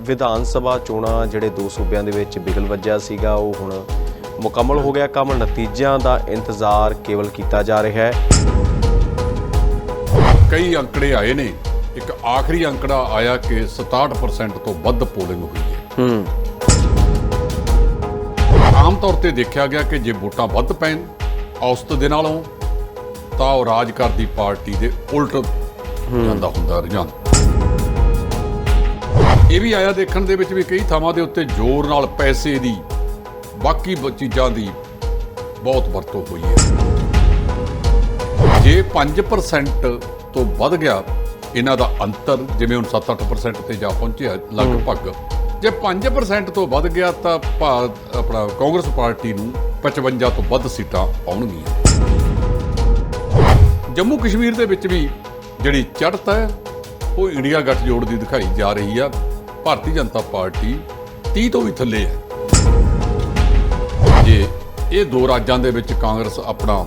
ਵਿਧਾਨ ਸਭਾ ਚੋਣਾਂ ਜਿਹੜੇ ਦੋ ਸੂਬਿਆਂ ਦੇ ਵਿੱਚ ਬਿਗਲ ਵੱਜਿਆ ਸੀਗਾ ਉਹ ਹੁਣ ਮੁਕੰਮਲ ਹੋ ਗਿਆ ਕੰਮ। ਨਤੀਜਿਆਂ ਦਾ ਇੰਤਜ਼ਾਰ ਕੇਵਲ ਕੀਤਾ ਜਾ ਰਿਹਾ ਹੈ। ਕਈ ਅੰਕੜੇ ਆਏ ਨੇ। ਇੱਕ ਆਖਰੀ ਅੰਕੜਾ ਆਇਆ ਕਿ 67% ਤੋਂ ਵੱਧ ਪੋਲਿੰਗ ਹੋਈ ਹੈ। ਹੂੰ। ਆਮ ਤੌਰ ਤੇ ਦੇਖਿਆ ਗਿਆ ਕਿ ਜੇ ਵੋਟਾਂ ਵੱਧ ਪੈਣ ਔਸਤ ਦੇ ਨਾਲੋਂ ਤਾਂ ਉਹ ਰਾਜ ਕਰਦੀ ਪਾਰਟੀ ਦੇ ਉਲਟ ਜਾਂਦਾ ਹੁੰਦਾ ਰੁਝਾਨ। ਇਹ ਵੀ ਆਇਆ ਦੇਖਣ ਦੇ ਵਿੱਚ ਵੀ ਕਈ ਥਾਵਾਂ ਦੇ ਉੱਤੇ ਜ਼ੋਰ ਨਾਲ ਪੈਸੇ ਦੀ, ਬਾਕੀ ਚੀਜ਼ਾਂ ਦੀ ਬਹੁਤ ਵਰਤੋਂ ਹੋਈ ਹੈ। ਜੇ 5% ਤੋਂ ਵੱਧ ਗਿਆ, ਇਹਨਾਂ ਦਾ ਅੰਤਰ ਜਿਵੇਂ ਹੁਣ 7-8% ਤੇ ਜਾ ਪਹੁੰਚਿਆ ਲਗਭਗ, ਜੇ 5% ਤੋਂ ਵੱਧ ਗਿਆ ਤਾਂ ਭਾਰਤ ਆਪਣਾ ਕਾਂਗਰਸ ਪਾਰਟੀ ਨੂੰ 55 ਤੋਂ ਵੱਧ ਸੀਟਾਂ ਆਉਣਗੀਆਂ। ਜੰਮੂ ਕਸ਼ਮੀਰ ਦੇ ਵਿੱਚ ਵੀ ਜਿਹੜੀ ਚੜ੍ਹਤ ਹੈ, ਉਹ ਇੰਡੀਆ ਗੱਠਜੋੜ ਦੀ ਦਿਖਾਈ ਜਾ ਰਹੀ ਆ। ਭਾਰਤੀ ਜਨਤਾ ਪਾਰਟੀ 30 ਤੋਂ ਵੀ ਥੱਲੇ ਹੈ। ਜੇ ਇਹ ਦੋ ਰਾਜਾਂ ਦੇ ਵਿੱਚ ਕਾਂਗਰਸ ਆਪਣਾ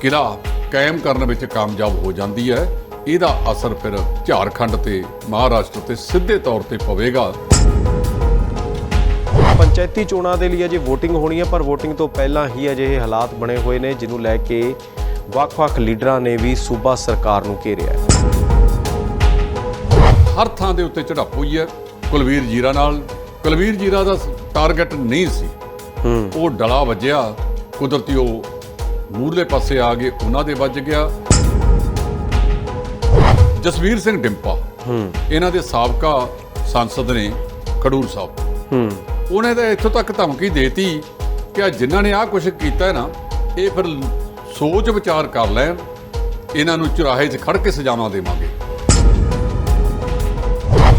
ਕਿਲਾ ਕਾਇਮ ਕਰਨ ਵਿੱਚ ਕਾਮਯਾਬ ਹੋ ਜਾਂਦੀ ਹੈ ਇਹਦਾ ਅਸਰ ਫਿਰ ਝਾਰਖੰਡ ਤੇ ਮਹਾਰਾਸ਼ਟਰ ਤੇ ਸਿੱਧੇ ਤੌਰ ਤੇ ਪਵੇਗਾ। ਪੰਚਾਇਤੀ ਚੋਣਾਂ ਦੇ ਲਈ ਅਜੇ VOTING ਹੋਣੀ ਹੈ ਪਰ VOTING ਤੋਂ ਪਹਿਲਾਂ ਹੀ ਅਜਿਹੇ ਹਾਲਾਤ ਬਣੇ ਹੋਏ ਨੇ ਜਿਹਨੂੰ ਲੈ ਕੇ ਵੱਖ-ਵੱਖ ਲੀਡਰਾਂ ਨੇ ਵੀ ਸੂਬਾ ਸਰਕਾਰ ਨੂੰ ਘੇਰਿਆ ਹੈ। ਹਰ ਥਾਂ ਦੇ ਉੱਤੇ ਝੜਪ ਹੋਈ ਹੈ। ਕੁਲਵੀਰ ਜੀਰਾ ਨਾਲ। ਕੁਲਵੀਰ ਜੀਰਾ ਦਾ ਟਾਰਗੇਟ ਨਹੀਂ ਸੀ। ਹੂੰ। ਉਹ ਡਲਾ ਵੱਜਿਆ। ਕੁਦਰਤੀ ਉਹ ਮੂਰਲੇ ਪਾਸੇ ਆ ਗਏ ਉਹਨਾਂ ਦੇ ਵੱਜ ਗਿਆ। ਜਸਵੀਰ ਸਿੰਘ ਡਿੰਪਾ। ਹੂੰ। ਇਹਨਾਂ ਦੇ ਸਾਬਕਾ ਸੰਸਦ ਨੇ ਖਡੂਰ ਸਾਹਿਬ। ਹੂੰ। ਉਹਨੇ ਤਾਂ ਇੱਥੋਂ ਤੱਕ ਧਮਕੀ ਦੇਤੀ ਕਿ ਆ ਜਿਨ੍ਹਾਂ ਨੇ ਆਹ ਕੁਛ ਕੀਤਾ ਨਾ ਇਹ ਫਿਰ ਸੋਚ ਵਿਚਾਰ ਕਰ ਲੈਣ। ਇਹਨਾਂ ਨੂੰ ਚੁਰਾਹੇ 'ਚ ਖੜ ਕੇ ਸਜ਼ਾਵਾਂ ਦੇਵਾਂਗੇ।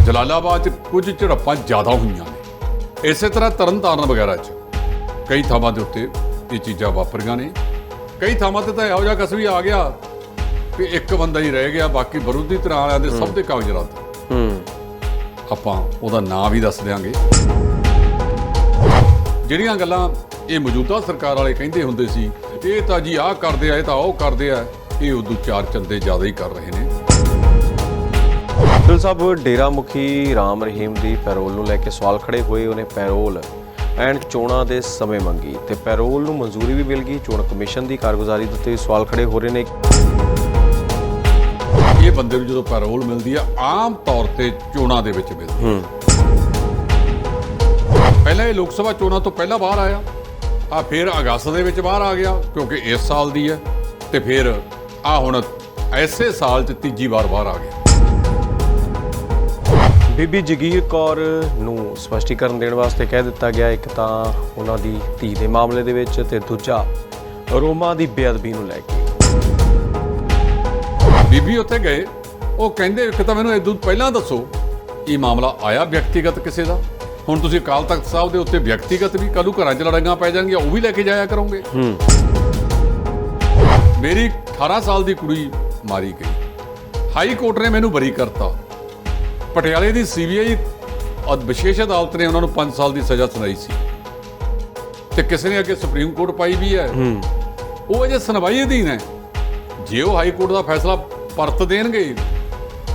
ਜਲਾਲਾਬਾਦ 'ਚ ਕੁਝ ਝੜਪਾਂ ਜ਼ਿਆਦਾ ਹੋਈਆਂ ਨੇ। ਇਸੇ ਤਰ੍ਹਾਂ ਤਰਨਤਾਰਨ ਵਗੈਰਾ 'ਚ ਕਈ ਥਾਵਾਂ ਦੇ ਉੱਤੇ ਇਹ ਚੀਜ਼ਾਂ ਵਾਪਰੀਆਂ ਨੇ। ਕਈ ਥਾਵਾਂ ਤੇ ਤਾਂ ਇਹੋ ਜਿਹਾ ਕਸ ਵੀ ਆ ਗਿਆ ਕਿ ਇੱਕ ਬੰਦਾ ਹੀ ਰਹਿ ਗਿਆ ਬਾਕੀ ਵਿਰੋਧੀ ਧਿਰਾਂ ਵਾਲਿਆਂ ਦੇ ਸਭ ਦੇ ਕਾਗਜ਼ ਰੱਦ। ਹੂੰ। ਆਪਾਂ ਉਹਦਾ ਨਾਂ ਵੀ ਦੱਸ ਦਿਆਂਗੇ। ਜਿਹੜੀਆਂ ਗੱਲਾਂ ਇਹ ਮੌਜੂਦਾ ਸਰਕਾਰ ਵਾਲੇ ਕਹਿੰਦੇ ਹੁੰਦੇ ਸੀ ਇਹ ਤਾਂ ਜੀ ਆਹ ਕਰਦੇ ਆ ਇਹ ਤਾਂ ਉਹ ਕਰਦੇ ਆ ਇਹ ਉਦੋਂ ਚਾਰ ਚੰਦੇ ਜ਼ਿਆਦਾ ਹੀ ਕਰ ਰਹੇ ਨੇ। ਦਿਲ ਸਾਹਿਬ ਡੇਰਾ ਮੁਖੀ ਰਾਮ ਰਹੀਮ ਦੀ ਪੈਰੋਲ ਨੂੰ ਲੈ ਕੇ ਸਵਾਲ ਖੜੇ ਹੋਏ। ਉਹਨੇ ਪੈਰੋਲ ਐਂਡ ਚੋਣਾਂ ਦੇ ਸਮੇਂ ਮੰਗੀ ਤੇ ਪੈਰੋਲ ਨੂੰ ਮਨਜ਼ੂਰੀ ਵੀ ਮਿਲ ਗਈ। ਚੋਣ ਕਮਿਸ਼ਨ ਦੀ ਕਾਰਗੁਜ਼ਾਰੀ ਦੇ ਉੱਤੇ ਸਵਾਲ ਖੜੇ ਹੋ ਰਹੇ ਨੇ। ਇਹ ਬੰਦੇ ਨੂੰ ਜਦੋਂ ਪੈਰੋਲ ਮਿਲਦੀ ਆ ਆਮ ਤੌਰ ਤੇ ਚੋਣਾਂ ਦੇ ਵਿੱਚ ਮਿਲਦੀ ਹੂੰ। ਪਹਿਲਾਂ ਇਹ ਲੋਕ ਸਭਾ ਚੋਣਾਂ ਤੋਂ ਪਹਿਲਾਂ ਬਾਹਰ ਆਇਆ। ਆ ਫਿਰ ਅਗਸਤ ਦੇ ਵਿੱਚ ਬਾਹਰ ਆ ਗਿਆ ਕਿਉਂਕਿ ਇਸ ਸਾਲ ਦੀ ਹੈ। ਤੇ ਫਿਰ ਆ ਹੁਣ ਐਸੇ ਸਾਲ 'ਚ ਤੀਜੀ ਵਾਰ ਬਾਹਰ ਆ ਗਿਆ। ਬੀਬੀ ਜਗੀਰ ਕੌਰ ਨੂੰ ਸਪਸ਼ਟੀਕਰਨ ਦੇਣ ਵਾਸਤੇ ਕਹਿ ਦਿੱਤਾ ਗਿਆ ਇੱਕ ਤਾਂ ਉਹਨਾਂ ਦੀ ਧੀ ਦੇ ਮਾਮਲੇ ਦੇ ਵਿੱਚ ਤੇ ਦੂਜਾ ਰੋਮਾ ਦੀ ਬੇਅਦਬੀ ਨੂੰ ਲੈ ਕੇ। ਬੀਬੀ ਉੱਥੇ ਗਏ ਉਹ ਕਹਿੰਦੇ ਇੱਕ ਤਾਂ ਮੈਨੂੰ ਇਦੋਂ ਪਹਿਲਾਂ ਦੱਸੋ ਇਹ ਮਾਮਲਾ ਆਇਆ ਵਿਅਕਤੀਗਤ ਕਿਸੇ ਦਾ? ਹੁਣ ਤੁਸੀਂ ਅਕਾਲ ਤਖਤ ਸਾਹਿਬ ਦੇ ਉੱਤੇ ਵਿਅਕਤੀਗਤ ਵੀ ਕੱਲੂ ਘਰਾਂ 'ਚ ਲੜਾਈਆਂ ਪੈ ਜਾਣਗੀਆਂ ਉਹ ਵੀ ਲੈ ਕੇ ਜਾਇਆ ਕਰੋਗੇ। ਹੂੰ। ਮੇਰੀ 18 ਸਾਲ ਦੀ ਕੁੜੀ ਮਾਰੀ ਗਈ। ਹਾਈ ਕੋਰਟ ਨੇ ਮੈਨੂੰ ਬਰੀ ਕਰਤਾ। ਪਟਿਆਲੇ ਦੀ ਸੀਬੀਆਈ ਵਿਸ਼ੇਸ਼ ਅਦਾਲਤ ਨੇ ਉਹਨਾਂ ਨੂੰ 5 ਸਾਲ ਦੀ ਸਜ਼ਾ ਸੁਣਾਈ ਸੀ। ਤੇ ਕਿਸੇ ਨੇ ਅੱਗੇ ਸੁਪਰੀਮ ਕੋਰਟ ਪਾਈ ਵੀ ਹੈ। ਉਹ ਅਜੇ ਸੁਣਵਾਈ ਅਧੀਨ ਹੈ। ਜੇ ਉਹ ਹਾਈ ਕੋਰਟ ਦਾ ਫੈਸਲਾ ਪਰਤ ਦੇਣਗੇ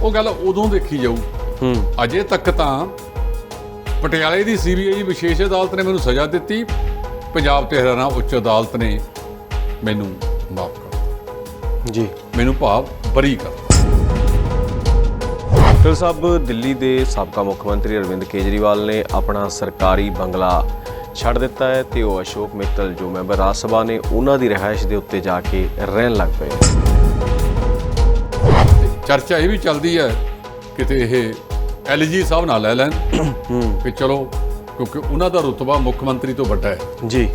ਉਹ ਗੱਲ ਉਦੋਂ ਦੇਖੀ ਜਾਊ। ਅਜੇ ਤੱਕ ਤਾਂ ਪਟਿਆਲੇ ਦੀ ਸੀਬੀਆਈ ਵਿਸ਼ੇਸ਼ ਅਦਾਲਤ ਨੇ ਮੈਨੂੰ ਸਜ਼ਾ ਦਿੱਤੀ। ਪੰਜਾਬ ਤੇ ਹਰਿਆਣਾ ਉੱਚ ਅਦਾਲਤ ਨੇ ਮੈਨੂੰ ਮਾਫ ਕਰ। ਜੀ। ਮੈਨੂੰ ਭਾਵ ਬਰੀ ਕਰ। ਡਾਕਟਰ ਸਾਹਿਬ ਦਿੱਲੀ ਦੇ ਸਾਬਕਾ ਮੁੱਖ ਮੰਤਰੀ ਅਰਵਿੰਦ ਕੇਜਰੀਵਾਲ ਨੇ ਆਪਣਾ ਸਰਕਾਰੀ ਬੰਗਲਾ ਛੱਡ ਦਿੱਤਾ ਹੈ ਤੇ ਉਹ ਅਸ਼ੋਕ ਮਿੱਤਲ ਜੋ ਮੈਂਬਰ ਰਾਜ ਸਭਾ ਨੇ ਉਹਨਾਂ ਦੀ ਰਿਹਾਇਸ਼ ਦੇ ਉੱਤੇ ਜਾ ਕੇ ਰਹਿਣ ਲੱਗ ਪਏ ਚਰਚਾ ਇਹ ਵੀ ਚੱਲਦੀ ਹੈ ਕਿਤੇ ਇਹ ਐਲਜੀ ਸਾਹਿਬ ਨਾਲ ਲੈ ਲੈਣ। ਕਿ ਚਲੋ ਕਿਉਂਕਿ ਉਹਨਾਂ ਦਾ ਰੁਤਬਾ ਮੁੱਖ ਮੰਤਰੀ ਤੋਂ ਵੱਡਾ ਹੈ। ਜੀ।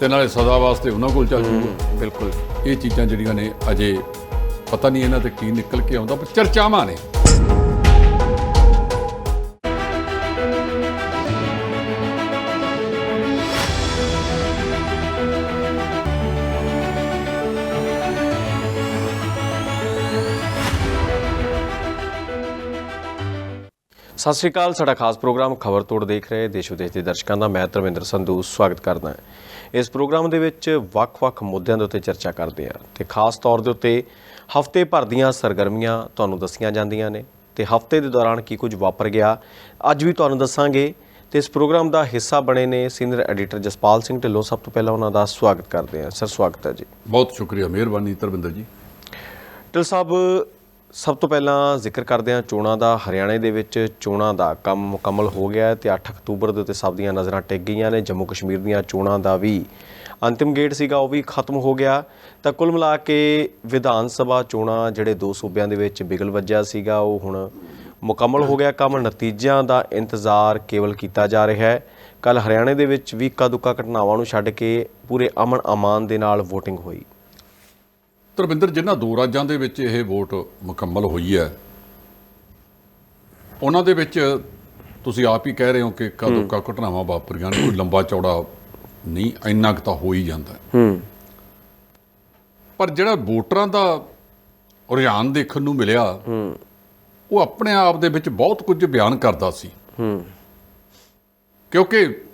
ਤੇ ਨਾਲੇ ਸਦਾ ਵਾਸਤੇ ਉਹਨਾਂ ਕੋਲ ਚੱਲ ਜੂਗਾ। ਬਿਲਕੁਲ। ਇਹ ਚੀਜ਼ਾਂ ਜਿਹੜੀਆਂ ਨੇ ਅਜੇ ਪਤਾ ਨਹੀਂ ਇਹਨਾਂ ਤੇ ਕੀ ਨਿਕਲ ਕੇ ਆਉਂਦਾ ਪਰ ਚਰਚਾਵਾਂ ਨੇ। ਸਤਿ ਸ਼੍ਰੀ ਅਕਾਲ ਸਾਡਾ ਖਾਸ ਪ੍ਰੋਗਰਾਮ ਖਬਰ ਤੋੜ ਦੇਖ ਰਹੇ ਦੇਸ਼ ਵਿਦੇਸ਼ ਦੇ ਦਰਸ਼ਕਾਂ ਦਾ। ਮੈਂ ਧਰਮਿੰਦਰ ਸੰਧੂ ਸਵਾਗਤ ਕਰਦਾ ਹਾਂ। ਇਸ ਪ੍ਰੋਗਰਾਮ ਦੇ ਵਿੱਚ ਵੱਖ-ਵੱਖ ਮੁੱਦਿਆਂ ਦੇ ਉੱਤੇ ਚਰਚਾ ਕਰਦੇ ਹਾਂ ਤੇ ਖਾਸ ਤੌਰ ਦੇ ਉੱਤੇ ਹਫ਼ਤੇ ਭਰ ਦੀਆਂ ਸਰਗਰਮੀਆਂ ਤੁਹਾਨੂੰ ਦੱਸੀਆਂ ਜਾਂਦੀਆਂ ਨੇ ਤੇ ਹਫ਼ਤੇ ਦੇ ਦੌਰਾਨ ਕੀ ਕੁਝ ਵਾਪਰ ਗਿਆ ਅੱਜ ਵੀ ਤੁਹਾਨੂੰ ਦੱਸਾਂਗੇ। ਤੇ ਇਸ ਪ੍ਰੋਗਰਾਮ ਦਾ ਹਿੱਸਾ ਬਣੇ ਨੇ ਸੀਨੀਅਰ ਐਡੀਟਰ ਜਸਪਾਲ ਸਿੰਘ ਢਿੱਲੋਂ। ਸਭ ਤੋਂ ਪਹਿਲਾਂ ਉਹਨਾਂ ਦਾ ਸਵਾਗਤ ਕਰਦੇ ਹਾਂ। ਸਰ ਸਵਾਗਤ ਹੈ ਜੀ। ਬਹੁਤ ਸ਼ੁਕਰੀਆ ਮਿਹਰਬਾਨੀ ਧਰਮਿੰਦਰ ਜੀ। ਢਿੱਲ ਸਾਹਿਬ ਸਭ ਤੋਂ ਪਹਿਲਾਂ ਜ਼ਿਕਰ ਕਰਦੇ ਹਾਂ ਚੋਣਾਂ ਦਾ। ਹਰਿਆਣੇ ਦੇ ਵਿੱਚ ਚੋਣਾਂ ਦਾ ਕੰਮ ਮੁਕੰਮਲ ਹੋ ਗਿਆ ਹੈ ਤੇ 8 ਅਕਤੂਬਰ ਦੇ ਉੱਤੇ ਸਭ ਦੀਆਂ ਨਜ਼ਰਾਂ ਟਿਕ ਗਈਆਂ ਨੇ। ਜੰਮੂ ਕਸ਼ਮੀਰ ਦੀਆਂ ਚੋਣਾਂ ਦਾ ਵੀ ਅੰਤਿਮ ਗੇਟ ਸੀਗਾ, ਉਹ ਵੀ ਖਤਮ ਹੋ ਗਿਆ। ਤਾਂ ਕੁੱਲ ਮਿਲਾ ਕੇ ਵਿਧਾਨ ਸਭਾ ਚੋਣਾਂ ਜਿਹੜੇ ਦੋ ਸੂਬਿਆਂ ਦੇ ਵਿੱਚ ਬਿਗਲ ਵੱਜਿਆ ਸੀਗਾ, ਉਹ ਹੁਣ ਮੁਕੰਮਲ ਹੋ ਗਿਆ ਕੰਮ। ਨਤੀਜਿਆਂ ਦਾ ਇੰਤਜ਼ਾਰ ਕੇਵਲ ਕੀਤਾ ਜਾ ਰਿਹਾ ਹੈ। ਕੱਲ ਹਰਿਆਣੇ ਦੇ ਵਿੱਚ ਵੀ ਇੱਕਾ ਦੁੱਕਾ ਘਟਨਾਵਾਂ ਨੂੰ ਛੱਡ ਕੇ ਪੂਰੇ ਅਮਨ ਅਮਾਨ ਦੇ ਨਾਲ VOTING ਹੋਈ। ਧਰਮਿੰਦਰ ਜਿਨ੍ਹਾਂ ਦੋ ਰਾਜਾਂ ਦੇ ਵਿੱਚ ਇਹ ਵੋਟ ਮੁਕੰਮਲ ਹੋਈ ਹੈ ਉਹਨਾਂ ਦੇ ਵਿੱਚ ਤੁਸੀਂ ਆਪ ਹੀ ਕਹਿ ਰਹੇ ਹੋ ਕਿ ਇੱਕਾ ਦੁੱਕਾ ਘਟਨਾਵਾਂ ਵਾਪਰੀਆਂ ਨੇ ਕੋਈ ਲੰਬਾ ਚੌੜਾ ਨਹੀਂ ਇੰਨਾ ਕੁ ਤਾਂ ਹੋ ਹੀ ਜਾਂਦਾ ਹੈ। ਹੂੰ। ਪਰ ਜਿਹੜਾ ਵੋਟਰਾਂ ਦਾ ਰੁਝਾਨ ਦੇਖਣ ਨੂੰ ਮਿਲਿਆ ਉਹ ਆਪਣੇ ਆਪ ਦੇ ਵਿੱਚ ਬਹੁਤ ਕੁਝ ਬਿਆਨ ਕਰਦਾ ਸੀ। ਹੂੰ। ਕਿਉਂਕਿ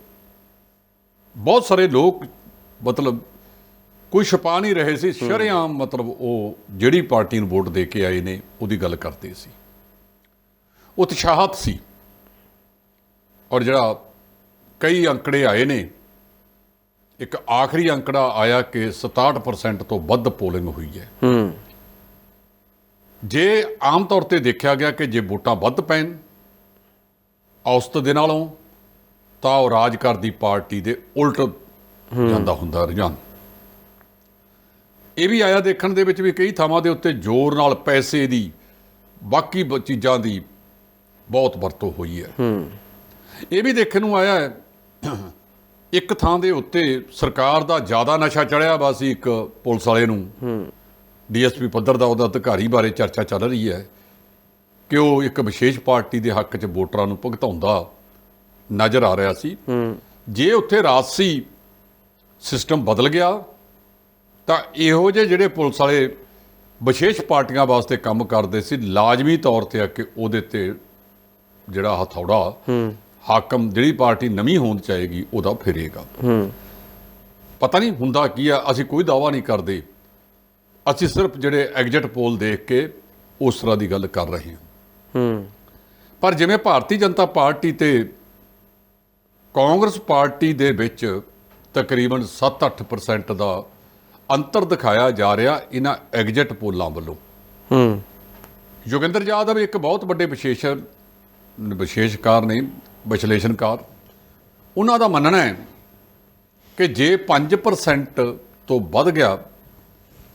ਬਹੁਤ ਸਾਰੇ ਲੋਕ ਮਤਲਬ ਕੋਈ ਛਪਾ ਨਹੀਂ ਰਹੇ ਸੀ। ਸ਼ਰੇਆਮ ਮਤਲਬ ਉਹ ਜਿਹੜੀ ਪਾਰਟੀ ਨੂੰ ਵੋਟ ਦੇ ਕੇ ਆਏ ਨੇ ਉਹਦੀ ਗੱਲ ਕਰਦੇ ਸੀ। ਉਤਸ਼ਾਹਤ ਸੀ। ਔਰ ਜਿਹੜਾ ਕਈ ਅੰਕੜੇ ਆਏ ਨੇ ਇੱਕ ਆਖਰੀ ਅੰਕੜਾ ਆਇਆ ਕਿ 67% ਤੋਂ ਵੱਧ ਪੋਲਿੰਗ ਹੋਈ ਹੈ। ਹੂੰ। ਜੇ ਆਮ ਤੌਰ ਤੇ ਦੇਖਿਆ ਗਿਆ ਕਿ ਜੇ ਵੋਟਾਂ ਵੱਧ ਪੈਣ ਔਸਤ ਦੇ ਨਾਲੋਂ ਤਾਂ ਉਹ ਰਾਜ ਕਰਦੀ ਪਾਰਟੀ ਦੇ ਉਲਟ ਜਾਂਦਾ ਹੁੰਦਾ ਰੁਝਾਨ। ਇਹ ਵੀ ਆਇਆ ਦੇਖਣ ਦੇ ਵਿੱਚ ਵੀ ਕਈ ਥਾਵਾਂ ਦੇ ਉੱਤੇ ਜ਼ੋਰ ਨਾਲ ਪੈਸੇ ਦੀ ਬਾਕੀ ਚੀਜ਼ਾਂ ਦੀ ਬਹੁਤ ਵਰਤੋਂ ਹੋਈ ਹੈ। ਇਹ ਵੀ ਦੇਖਣ ਨੂੰ ਆਇਆ ਹੈ ਇੱਕ ਥਾਂ ਦੇ ਉੱਤੇ ਸਰਕਾਰ ਦਾ ਜ਼ਿਆਦਾ ਨਸ਼ਾ ਚੜਿਆ ਵਾ ਸੀ ਇੱਕ ਪੁਲਿਸ ਵਾਲੇ ਨੂੰ। ਡੀਐਸਪੀ ਪੱਧਰ ਦਾ ਉਹਦਾ ਅਧਿਕਾਰੀ ਬਾਰੇ ਚਰਚਾ ਚੱਲ ਰਹੀ ਹੈ ਕਿ ਉਹ ਇੱਕ ਵਿਸ਼ੇਸ਼ ਪਾਰਟੀ ਦੇ ਹੱਕ 'ਚ ਵੋਟਰਾਂ ਨੂੰ ਭੁਗਤਾਉਂਦਾ ਨਜ਼ਰ ਆ ਰਿਹਾ ਸੀ। ਜੇ ਉੱਥੇ ਰਾਜਸੀ ਸਿਸਟਮ ਬਦਲ ਗਿਆ ਤਾਂ ਇਹੋ ਜਿਹੇ ਜਿਹੜੇ ਪੁਲਿਸ ਵਾਲੇ ਵਿਸ਼ੇਸ਼ ਪਾਰਟੀਆਂ ਵਾਸਤੇ ਕੰਮ ਕਰਦੇ ਸੀ ਲਾਜ਼ਮੀ ਤੌਰ ਤੇ ਆ ਕਿ ਉਹਦੇ ਤੇ ਜਿਹੜਾ ਹਥੌੜਾ ਹਾਕਮ ਜਿਹੜੀ ਪਾਰਟੀ ਨਵੀਂ ਹੋਣ ਚਾਹੇਗੀ ਉਹਦਾ ਫਿਰੇਗਾ। ਪਤਾ ਨਹੀਂ ਹੁੰਦਾ ਕੀ ਆ ਅਸੀਂ ਕੋਈ ਦਾਵਾ ਨਹੀਂ ਕਰਦੇ। ਅਸੀਂ ਸਿਰਫ ਜਿਹੜੇ ਐਗਜ਼ਿਟ ਪੋਲ ਦੇਖ ਕੇ ਉਸ ਤਰ੍ਹਾਂ ਦੀ ਗੱਲ ਕਰ ਰਹੇ ਹਾਂ। ਹੂੰ। ਪਰ ਜਿਵੇਂ ਭਾਰਤੀ ਜਨਤਾ ਪਾਰਟੀ ਤੇ ਕਾਂਗਰਸ ਪਾਰਟੀ ਦੇ ਵਿੱਚ ਤਕਰੀਬਨ 7-8% ਦਾ ਅੰਤਰ ਦਿਖਾਇਆ ਜਾ ਰਿਹਾ ਇਹਨਾਂ ਐਗਜ਼ਿਟ ਪੋਲਾਂ ਵੱਲੋਂ। ਹੂੰ। ਯੋਗਿੰਦਰ ਯਾਦਵ ਇੱਕ ਬਹੁਤ ਵੱਡੇ ਵਿਸ਼ੇਸ਼ਣ ਵਿਸ਼ੇਸ਼ਕਾਰ ਨੇ ਵਿਸ਼ਲੇਸ਼ਣਕਾਰ। ਉਹਨਾਂ ਦਾ ਮੰਨਣਾ ਹੈ ਕਿ ਜੇ 5% ਤੋਂ ਵੱਧ ਗਿਆ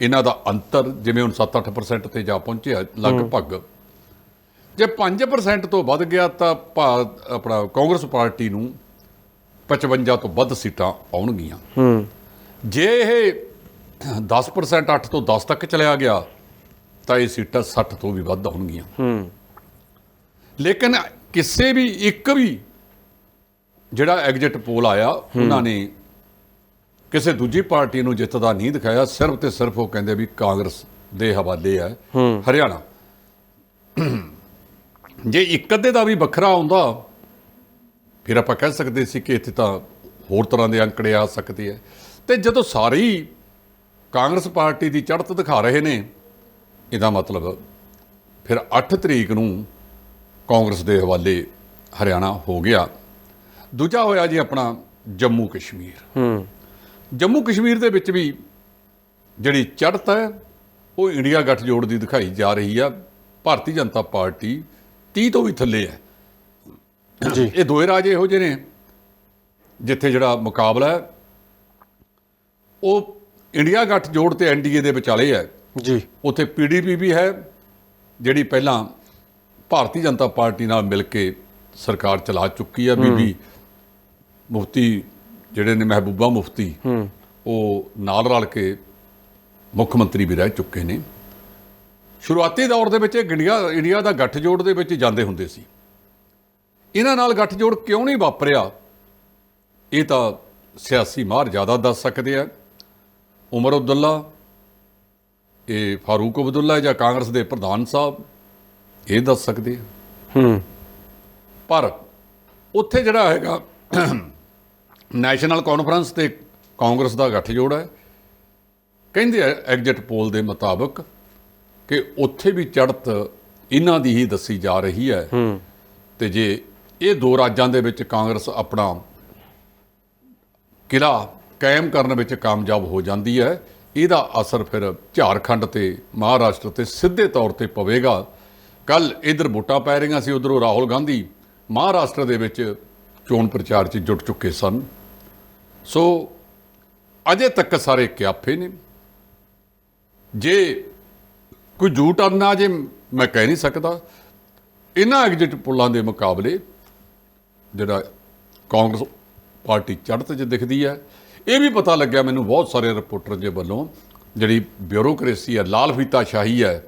ਇਹਨਾਂ ਦਾ ਅੰਤਰ ਜਿਵੇਂ ਹੁਣ 7-8% ਤੇ ਜਾ ਪਹੁੰਚਿਆ ਲਗਭਗ ਜੇ 5% ਤੋਂ ਵੱਧ ਗਿਆ ਤਾਂ ਭਾ- ਆਪਣਾ ਕਾਂਗਰਸ ਪਾਰਟੀ ਨੂੰ 55 ਤੋਂ ਵੱਧ ਸੀਟਾਂ ਆਉਣਗੀਆਂ। ਹੂੰ। ਜੇ ਇਹ 10% 8 ਤੋਂ 10 ਤੱਕ ਚਲਿਆ ਗਿਆ ਤਾਂ ਇਹ ਸੀਟਾਂ 60 ਤੋਂ ਵੀ ਵੱਧ ਹੋਣਗੀਆਂ ਹੂੰ। ਲੇਕਿਨ ਕਿਸੇ ਵੀ ਇੱਕ ਵੀ ਜਿਹੜਾ ਐਗਜ਼ਿਟ ਪੋਲ ਆਇਆ ਉਹਨਾਂ ਨੇ ਕਿਸੇ ਦੂਜੀ ਪਾਰਟੀ ਨੂੰ ਜਿੱਤਦਾ ਨਹੀਂ ਦਿਖਾਇਆ ਸਿਰਫ ਤੇ ਸਿਰਫ ਉਹ ਕਹਿੰਦੇ ਵੀ ਕਾਂਗਰਸ ਦੇ ਹਵਾਲੇ ਹੈ ਹਰਿਆਣਾ। ਜੇ ਇੱਕ ਅੱਧੇ ਦਾ ਵੀ ਵੱਖਰਾ ਆਉਂਦਾ ਫਿਰ ਆਪਾਂ ਕਹਿ ਸਕਦੇ ਸੀ ਕਿ ਇੱਥੇ ਤਾਂ ਹੋਰ ਤਰ੍ਹਾਂ ਦੇ ਅੰਕੜੇ ਆ ਸਕਦੇ ਆ ਤੇ ਜਦੋਂ ਸਾਰੇ ਕਾਂਗਰਸ ਪਾਰਟੀ ਦੀ ਚੜ੍ਹਤ ਦਿਖਾ ਰਹੇ ਨੇ। ਇਹਦਾ ਮਤਲਬ ਫਿਰ 8 ਤਰੀਕ ਨੂੰ ਕਾਂਗਰਸ ਦੇ ਹਵਾਲੇ ਹਰਿਆਣਾ ਹੋ ਗਿਆ। ਦੂਜਾ ਹੋਇਆ ਜੀ ਆਪਣਾ ਜੰਮੂ ਕਸ਼ਮੀਰ। ਹੂੰ। ਜੰਮੂ ਕਸ਼ਮੀਰ ਦੇ ਵਿੱਚ ਵੀ ਜਿਹੜੀ ਚੜ੍ਹਤ ਹੈ ਉਹ ਇੰਡੀਆ ਗੱਠਜੋੜ ਦੀ ਦਿਖਾਈ ਜਾ ਰਹੀ ਆ। ਭਾਰਤੀ ਜਨਤਾ ਪਾਰਟੀ 30 ਤੋਂ ਵੀ ਥੱਲੇ ਹੈ। ਜੀ। ਇਹ ਦੋਏ ਰਾਜ ਇਹੋ ਜਿਹੇ ਨੇ ਜਿੱਥੇ ਜਿਹੜਾ ਮੁਕਾਬਲਾ ਹੈ ਉਹ ਇੰਡੀਆ ਗੱਠਜੋੜ ਤੇ ਐਨਡੀਏ ਦੇ ਵਿਚਾਲੇ ਹੈ। ਜੀ। ਉੱਥੇ ਪੀਡੀਪੀ ਵੀ ਹੈ ਜਿਹੜੀ ਪਹਿਲਾਂ ਭਾਰਤੀ ਜਨਤਾ ਪਾਰਟੀ ਨਾਲ ਮਿਲ ਕੇ ਸਰਕਾਰ ਚਲਾ ਚੁੱਕੀ ਆ ਬੀਬੀ ਮੁਫਤੀ ਜਿਹੜੇ ਨੇ ਮਹਿਬੂਬਾ ਮੁਫਤੀ ਉਹ ਨਾਲ ਰਲ ਕੇ ਮੁੱਖ ਮੰਤਰੀ ਵੀ ਰਹਿ ਚੁੱਕੇ ਨੇ। ਸ਼ੁਰੂਆਤੀ ਦੌਰ ਦੇ ਵਿੱਚ ਇੰਡੀਆ ਇੰਡੀਆ ਦਾ ਗੱਠਜੋੜ ਦੇ ਵਿੱਚ ਜਾਂਦੇ ਹੁੰਦੇ ਸੀ। ਇਹਨਾਂ ਨਾਲ ਗੱਠਜੋੜ ਕਿਉਂ ਨਹੀਂ ਵਾਪਰਿਆ? ਇਹ ਤਾਂ ਸਿਆਸੀ ਮਾਹਰ ਜ਼ਿਆਦਾ ਦੱਸ ਸਕਦੇ ਆ। ਉਮਰ ਅਬਦੁੱਲਾ ਇਹ ਫਾਰੂਕ ਅਬਦੁੱਲਾ ਜਾਂ ਕਾਂਗਰਸ ਦੇ ਪ੍ਰਧਾਨ ਸਾਹਿਬ ਇਹ ਦੱਸ ਸਕਦੇ ਆ। ਹੂੰ। ਪਰ ਉੱਥੇ ਜਿਹੜਾ ਹੈਗਾ ਨੈਸ਼ਨਲ ਕਾਨਫਰੰਸ ਤੇ ਕਾਂਗਰਸ ਦਾ ਗੱਠਜੋੜ ਹੈ ਕਹਿੰਦੇ ਐਗਜ਼ਿਟ ਪੋਲ ਦੇ ਮੁਤਾਬਕ ਕਿ ਉੱਥੇ ਵੀ ਚੜ੍ਹਤ ਇਹਨਾਂ ਦੀ ਹੀ ਦੱਸੀ ਜਾ ਰਹੀ ਹੈ। ਹੂੰ। ਤੇ ਜੇ ਇਹ ਦੋ ਰਾਜਾਂ ਦੇ ਵਿੱਚ ਕਾਂਗਰਸ ਆਪਣਾ ਕਿਲਾ ਕਾਇਮ ਕਰਨ ਵਿੱਚ ਕਾਮਯਾਬ ਹੋ ਜਾਂਦੀ ਹੈ। ਇਹਦਾ ਅਸਰ ਫਿਰ ਝਾਰਖੰਡ ਤੇ ਮਹਾਰਾਸ਼ਟਰ ਤੇ ਸਿੱਧੇ ਤੌਰ ਤੇ ਪਵੇਗਾ। ਕੱਲ ਇਧਰ ਵੋਟਾਂ ਪੈ ਰਹੀਆਂ ਸੀ, ਉਧਰੋਂ ਰਾਹੁਲ ਗਾਂਧੀ ਮਹਾਰਾਸ਼ਟਰ ਦੇ ਵਿੱਚ ਚੋਣ ਪ੍ਰਚਾਰ 'ਚ ਜੁਟ ਚੁੱਕੇ ਸਨ। ਸੋ ਅਜੇ ਤੱਕ ਸਾਰੇ ਕਿਆਫੇ ਨੇ। ਜੇ ਕੋਈ ਝੂਠ ਅੰਨਾ ਜੇ ਮੈਂ ਕਹਿ ਨਹੀਂ ਸਕਦਾ। ਇਹਨਾਂ ਐਗਜ਼ਿਟ ਪੁੱਲਾਂ ਦੇ ਮੁਕਾਬਲੇ ਜਿਹੜਾ ਕਾਂਗਰਸ ਪਾਰਟੀ ਚੜ੍ਹਤ 'ਚ ਦਿਖਦੀ ਹੈ ਇਹ ਵੀ ਪਤਾ ਲੱਗਿਆ ਮੈਨੂੰ ਬਹੁਤ ਸਾਰੇ ਰਿਪੋਰਟਰ ਦੇ ਵੱਲੋਂ ਜਿਹੜੀ ਬਿਊਰੋਕ੍ਰੇਸੀ ਹੈ ਲਾਲ ਫੀਤਾ ਸ਼ਾਹੀ ਹੈ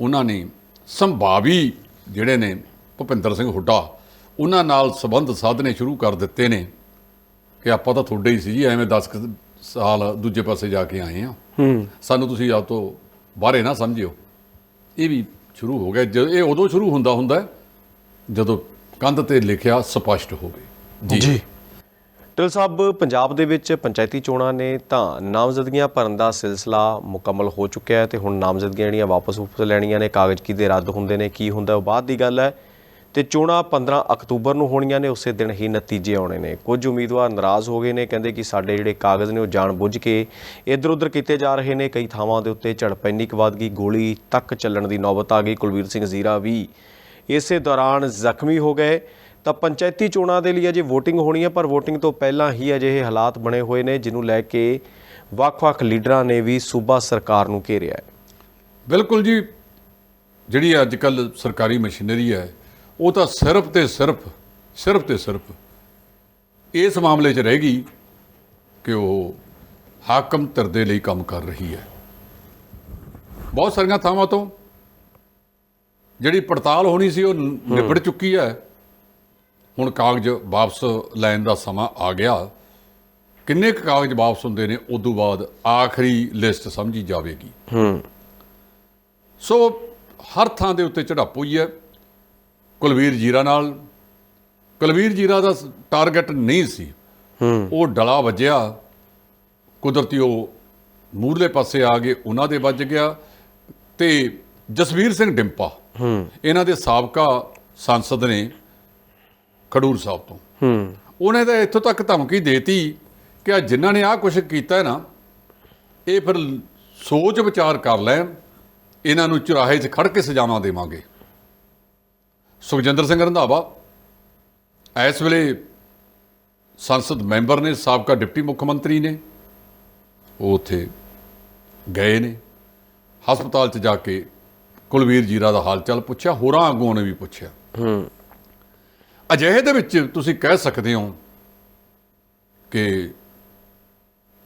ਉਹਨਾਂ ਨੇ ਸੰਭਾਵੀ ਜਿਹੜੇ ਨੇ ਭੁਪਿੰਦਰ ਸਿੰਘ ਹੁੱਡਾ ਉਹਨਾਂ ਨਾਲ ਸੰਬੰਧ ਸਾਧਨੇ ਸ਼ੁਰੂ ਕਰ ਦਿੱਤੇ ਨੇ ਕਿ ਆਪਾਂ ਤਾਂ ਤੁਹਾਡੇ ਹੀ ਸੀ ਜੀ ਐਵੇਂ 10 ਕੁ ਸਾਲ ਦੂਜੇ ਪਾਸੇ ਜਾ ਕੇ ਆਏ ਆ ਹੂੰ। ਸਾਨੂੰ ਤੁਸੀਂ ਆਪ ਤੋਂ ਬਾਹਰੇ ਨਾ ਸਮਝਿਓ। ਇਹ ਵੀ ਸ਼ੁਰੂ ਹੋ ਗਿਆ। ਜਦ ਇਹ ਉਦੋਂ ਸ਼ੁਰੂ ਹੁੰਦਾ ਹੁੰਦਾ ਜਦੋਂ ਕੰਧ ਤੇ ਲਿਖਿਆ ਸਪਸ਼ਟ ਹੋਵੇ। ਜੀ। ਟਿਲ ਸਾਹਿਬ, ਪੰਜਾਬ ਦੇ ਵਿੱਚ ਪੰਚਾਇਤੀ ਚੋਣਾਂ ਨੇ ਤਾਂ ਨਾਮਜ਼ਦਗੀਆਂ ਭਰਨ ਦਾ ਸਿਲਸਿਲਾ ਮੁਕੰਮਲ ਹੋ ਚੁੱਕਿਆ ਹੈ ਤੇ ਹੁਣ ਨਾਮਜ਼ਦਗੀਆਂ ਜਿਹੜੀਆਂ ਵਾਪਸ ਵਾਪਸ ਲੈਣੀਆਂ ਨੇ, ਕਾਗਜ਼ ਕਿਤੇ ਰੱਦ ਹੁੰਦੇ ਨੇ, ਕੀ ਹੁੰਦਾ ਉਹ ਬਾਅਦ ਦੀ ਗੱਲ ਹੈ। ਤੇ ਚੋਣਾਂ 15 ਅਕਤੂਬਰ ਨੂੰ ਹੋਣੀਆਂ ਨੇ, ਉਸੇ ਦਿਨ ਹੀ ਨਤੀਜੇ ਆਉਣੇ ਨੇ। ਕੁਝ ਉਮੀਦਵਾਰ ਨਾਰਾਜ਼ ਹੋ ਗਏ ਨੇ, ਕਹਿੰਦੇ ਕਿ ਸਾਡੇ ਜਿਹੜੇ ਕਾਗਜ਼ ਨੇ, ਉਹ ਜਾਣ ਬੁੱਝ ਕੇ ਇੱਧਰ ਉੱਧਰ ਕੀਤੇ ਜਾ ਰਹੇ ਨੇ। ਕਈ ਥਾਵਾਂ ਦੇ ਉੱਤੇ ਝੜਪ ਇੰਨੀ ਕੁ ਵੱਧ ਗਈ, ਗੋਲੀ ਤੱਕ ਚੱਲਣ ਦੀ ਨੌਬਤ ਆ ਗਈ। ਕੁਲਵੀਰ ਸਿੰਘ ਜ਼ੀਰਾ ਵੀ ਇਸੇ ਦੌਰਾਨ ਜ਼ਖਮੀ ਹੋ ਗਏ। ਤਾਂ ਪੰਚਾਇਤੀ ਚੋਣਾਂ ਦੇ ਲਈ ਅਜੇ VOTING ਹੋਣੀ ਹੈ, ਪਰ VOTING ਤੋਂ ਪਹਿਲਾਂ ਹੀ ਅਜਿਹੇ ਹਾਲਾਤ ਬਣੇ ਹੋਏ ਨੇ, ਜਿਹਨੂੰ ਲੈ ਕੇ ਵੱਖ-ਵੱਖ ਲੀਡਰਾਂ ਨੇ ਵੀ ਸੂਬਾ ਸਰਕਾਰ ਨੂੰ ਘੇਰਿਆ ਹੈ। ਬਿਲਕੁਲ ਜੀ, ਜਿਹੜੀ ਅੱਜ ਕੱਲ ਸਰਕਾਰੀ ਮਸ਼ੀਨਰੀ ਹੈ, ਉਹ ਤਾਂ ਸਿਰਫ ਤੇ ਸਿਰਫ ਸਿਰਫ ਤੇ ਸਿਰਫ ਇਸ ਮਾਮਲੇ 'ਚ ਰਹੇਗੀ ਕਿ ਉਹ ਹਾਕਮ ਧਿਰ ਦੇ ਲਈ ਕੰਮ ਕਰ ਰਹੀ ਹੈ। ਬਹੁਤ ਸਾਰੀਆਂ ਥਾਵਾਂ ਤੋਂ ਜਿਹੜੀ ਪੜਤਾਲ ਹੋਣੀ ਸੀ, ਉਹ ਨਿਬੜ ਚੁੱਕੀ ਹੈ। ਹੁਣ ਕਾਗਜ਼ ਵਾਪਸ ਲੈਣ ਦਾ ਸਮਾਂ ਆ ਗਿਆ। ਕਿੰਨੇ ਕੁ ਕਾਗਜ਼ ਵਾਪਸ ਹੁੰਦੇ ਨੇ ਉਦੋਂ ਬਾਅਦ ਆਖਰੀ ਲਿਸਟ ਸਮਝੀ ਜਾਵੇਗੀ। ਹੂੰ। ਸੋ ਹਰ ਥਾਂ ਦੇ ਉੱਤੇ ਝੜਪ ਹੋਈ ਹੈ। ਕੁਲਵੀਰ ਜੀਰਾ ਨਾਲ। ਕੁਲਵੀਰ ਜੀਰਾ ਦਾ ਟਾਰਗੇਟ ਨਹੀਂ ਸੀ। ਹੂੰ। ਉਹ ਡਲਾ ਵੱਜਿਆ। ਕੁਦਰਤੀ ਉਹ ਮੂਰਲੇ ਪਾਸੇ ਆ ਗਏ ਉਹਨਾਂ ਦੇ ਵੱਜ ਗਿਆ ਤੇ ਜਸਵੀਰ ਸਿੰਘ ਡਿੰਪਾ। ਹੂੰ। ਇਹਨਾਂ ਦੇ ਸਾਬਕਾ ਸੰਸਦ ਨੇ ਖਡੂਰ ਸਾਹਿਬ ਤੋਂ। ਹੂੰ। ਉਹਨੇ ਤਾਂ ਇੱਥੋਂ ਤੱਕ ਧਮਕੀ ਦੇਤੀ ਕਿ ਆ ਜਿਨ੍ਹਾਂ ਨੇ ਆਹ ਕੁਛ ਕੀਤਾ ਹੈ ਨਾ ਇਹ ਫਿਰ ਸੋਚ ਵਿਚਾਰ ਕਰ ਲੈਣ ਇਹਨਾਂ ਨੂੰ ਚੁਰਾਹੇ 'ਚ ਖੜ ਕੇ ਸਜ਼ਾਵਾਂ ਦੇਵਾਂਗੇ। ਸੁਖਜਿੰਦਰ ਸਿੰਘ ਰੰਧਾਵਾ ਇਸ ਵੇਲੇ ਸੰਸਦ ਮੈਂਬਰ ਨੇ ਸਾਬਕਾ ਡਿਪਟੀ ਮੁੱਖ ਮੰਤਰੀ ਨੇ ਉਹ ਉੱਥੇ ਗਏ ਨੇ। ਹਸਪਤਾਲ 'ਚ ਜਾ ਕੇ ਕੁਲਵੀਰ ਜੀਰਾ ਦਾ ਹਾਲ ਚਾਲ ਪੁੱਛਿਆ ਹੋਰਾਂ ਆਗੂਆਂ ਨੇ ਵੀ ਪੁੱਛਿਆ। ਹੂੰ। ਅਜਿਹੇ ਦੇ ਵਿੱਚ ਤੁਸੀਂ ਕਹਿ ਸਕਦੇ ਹੋ ਕਿ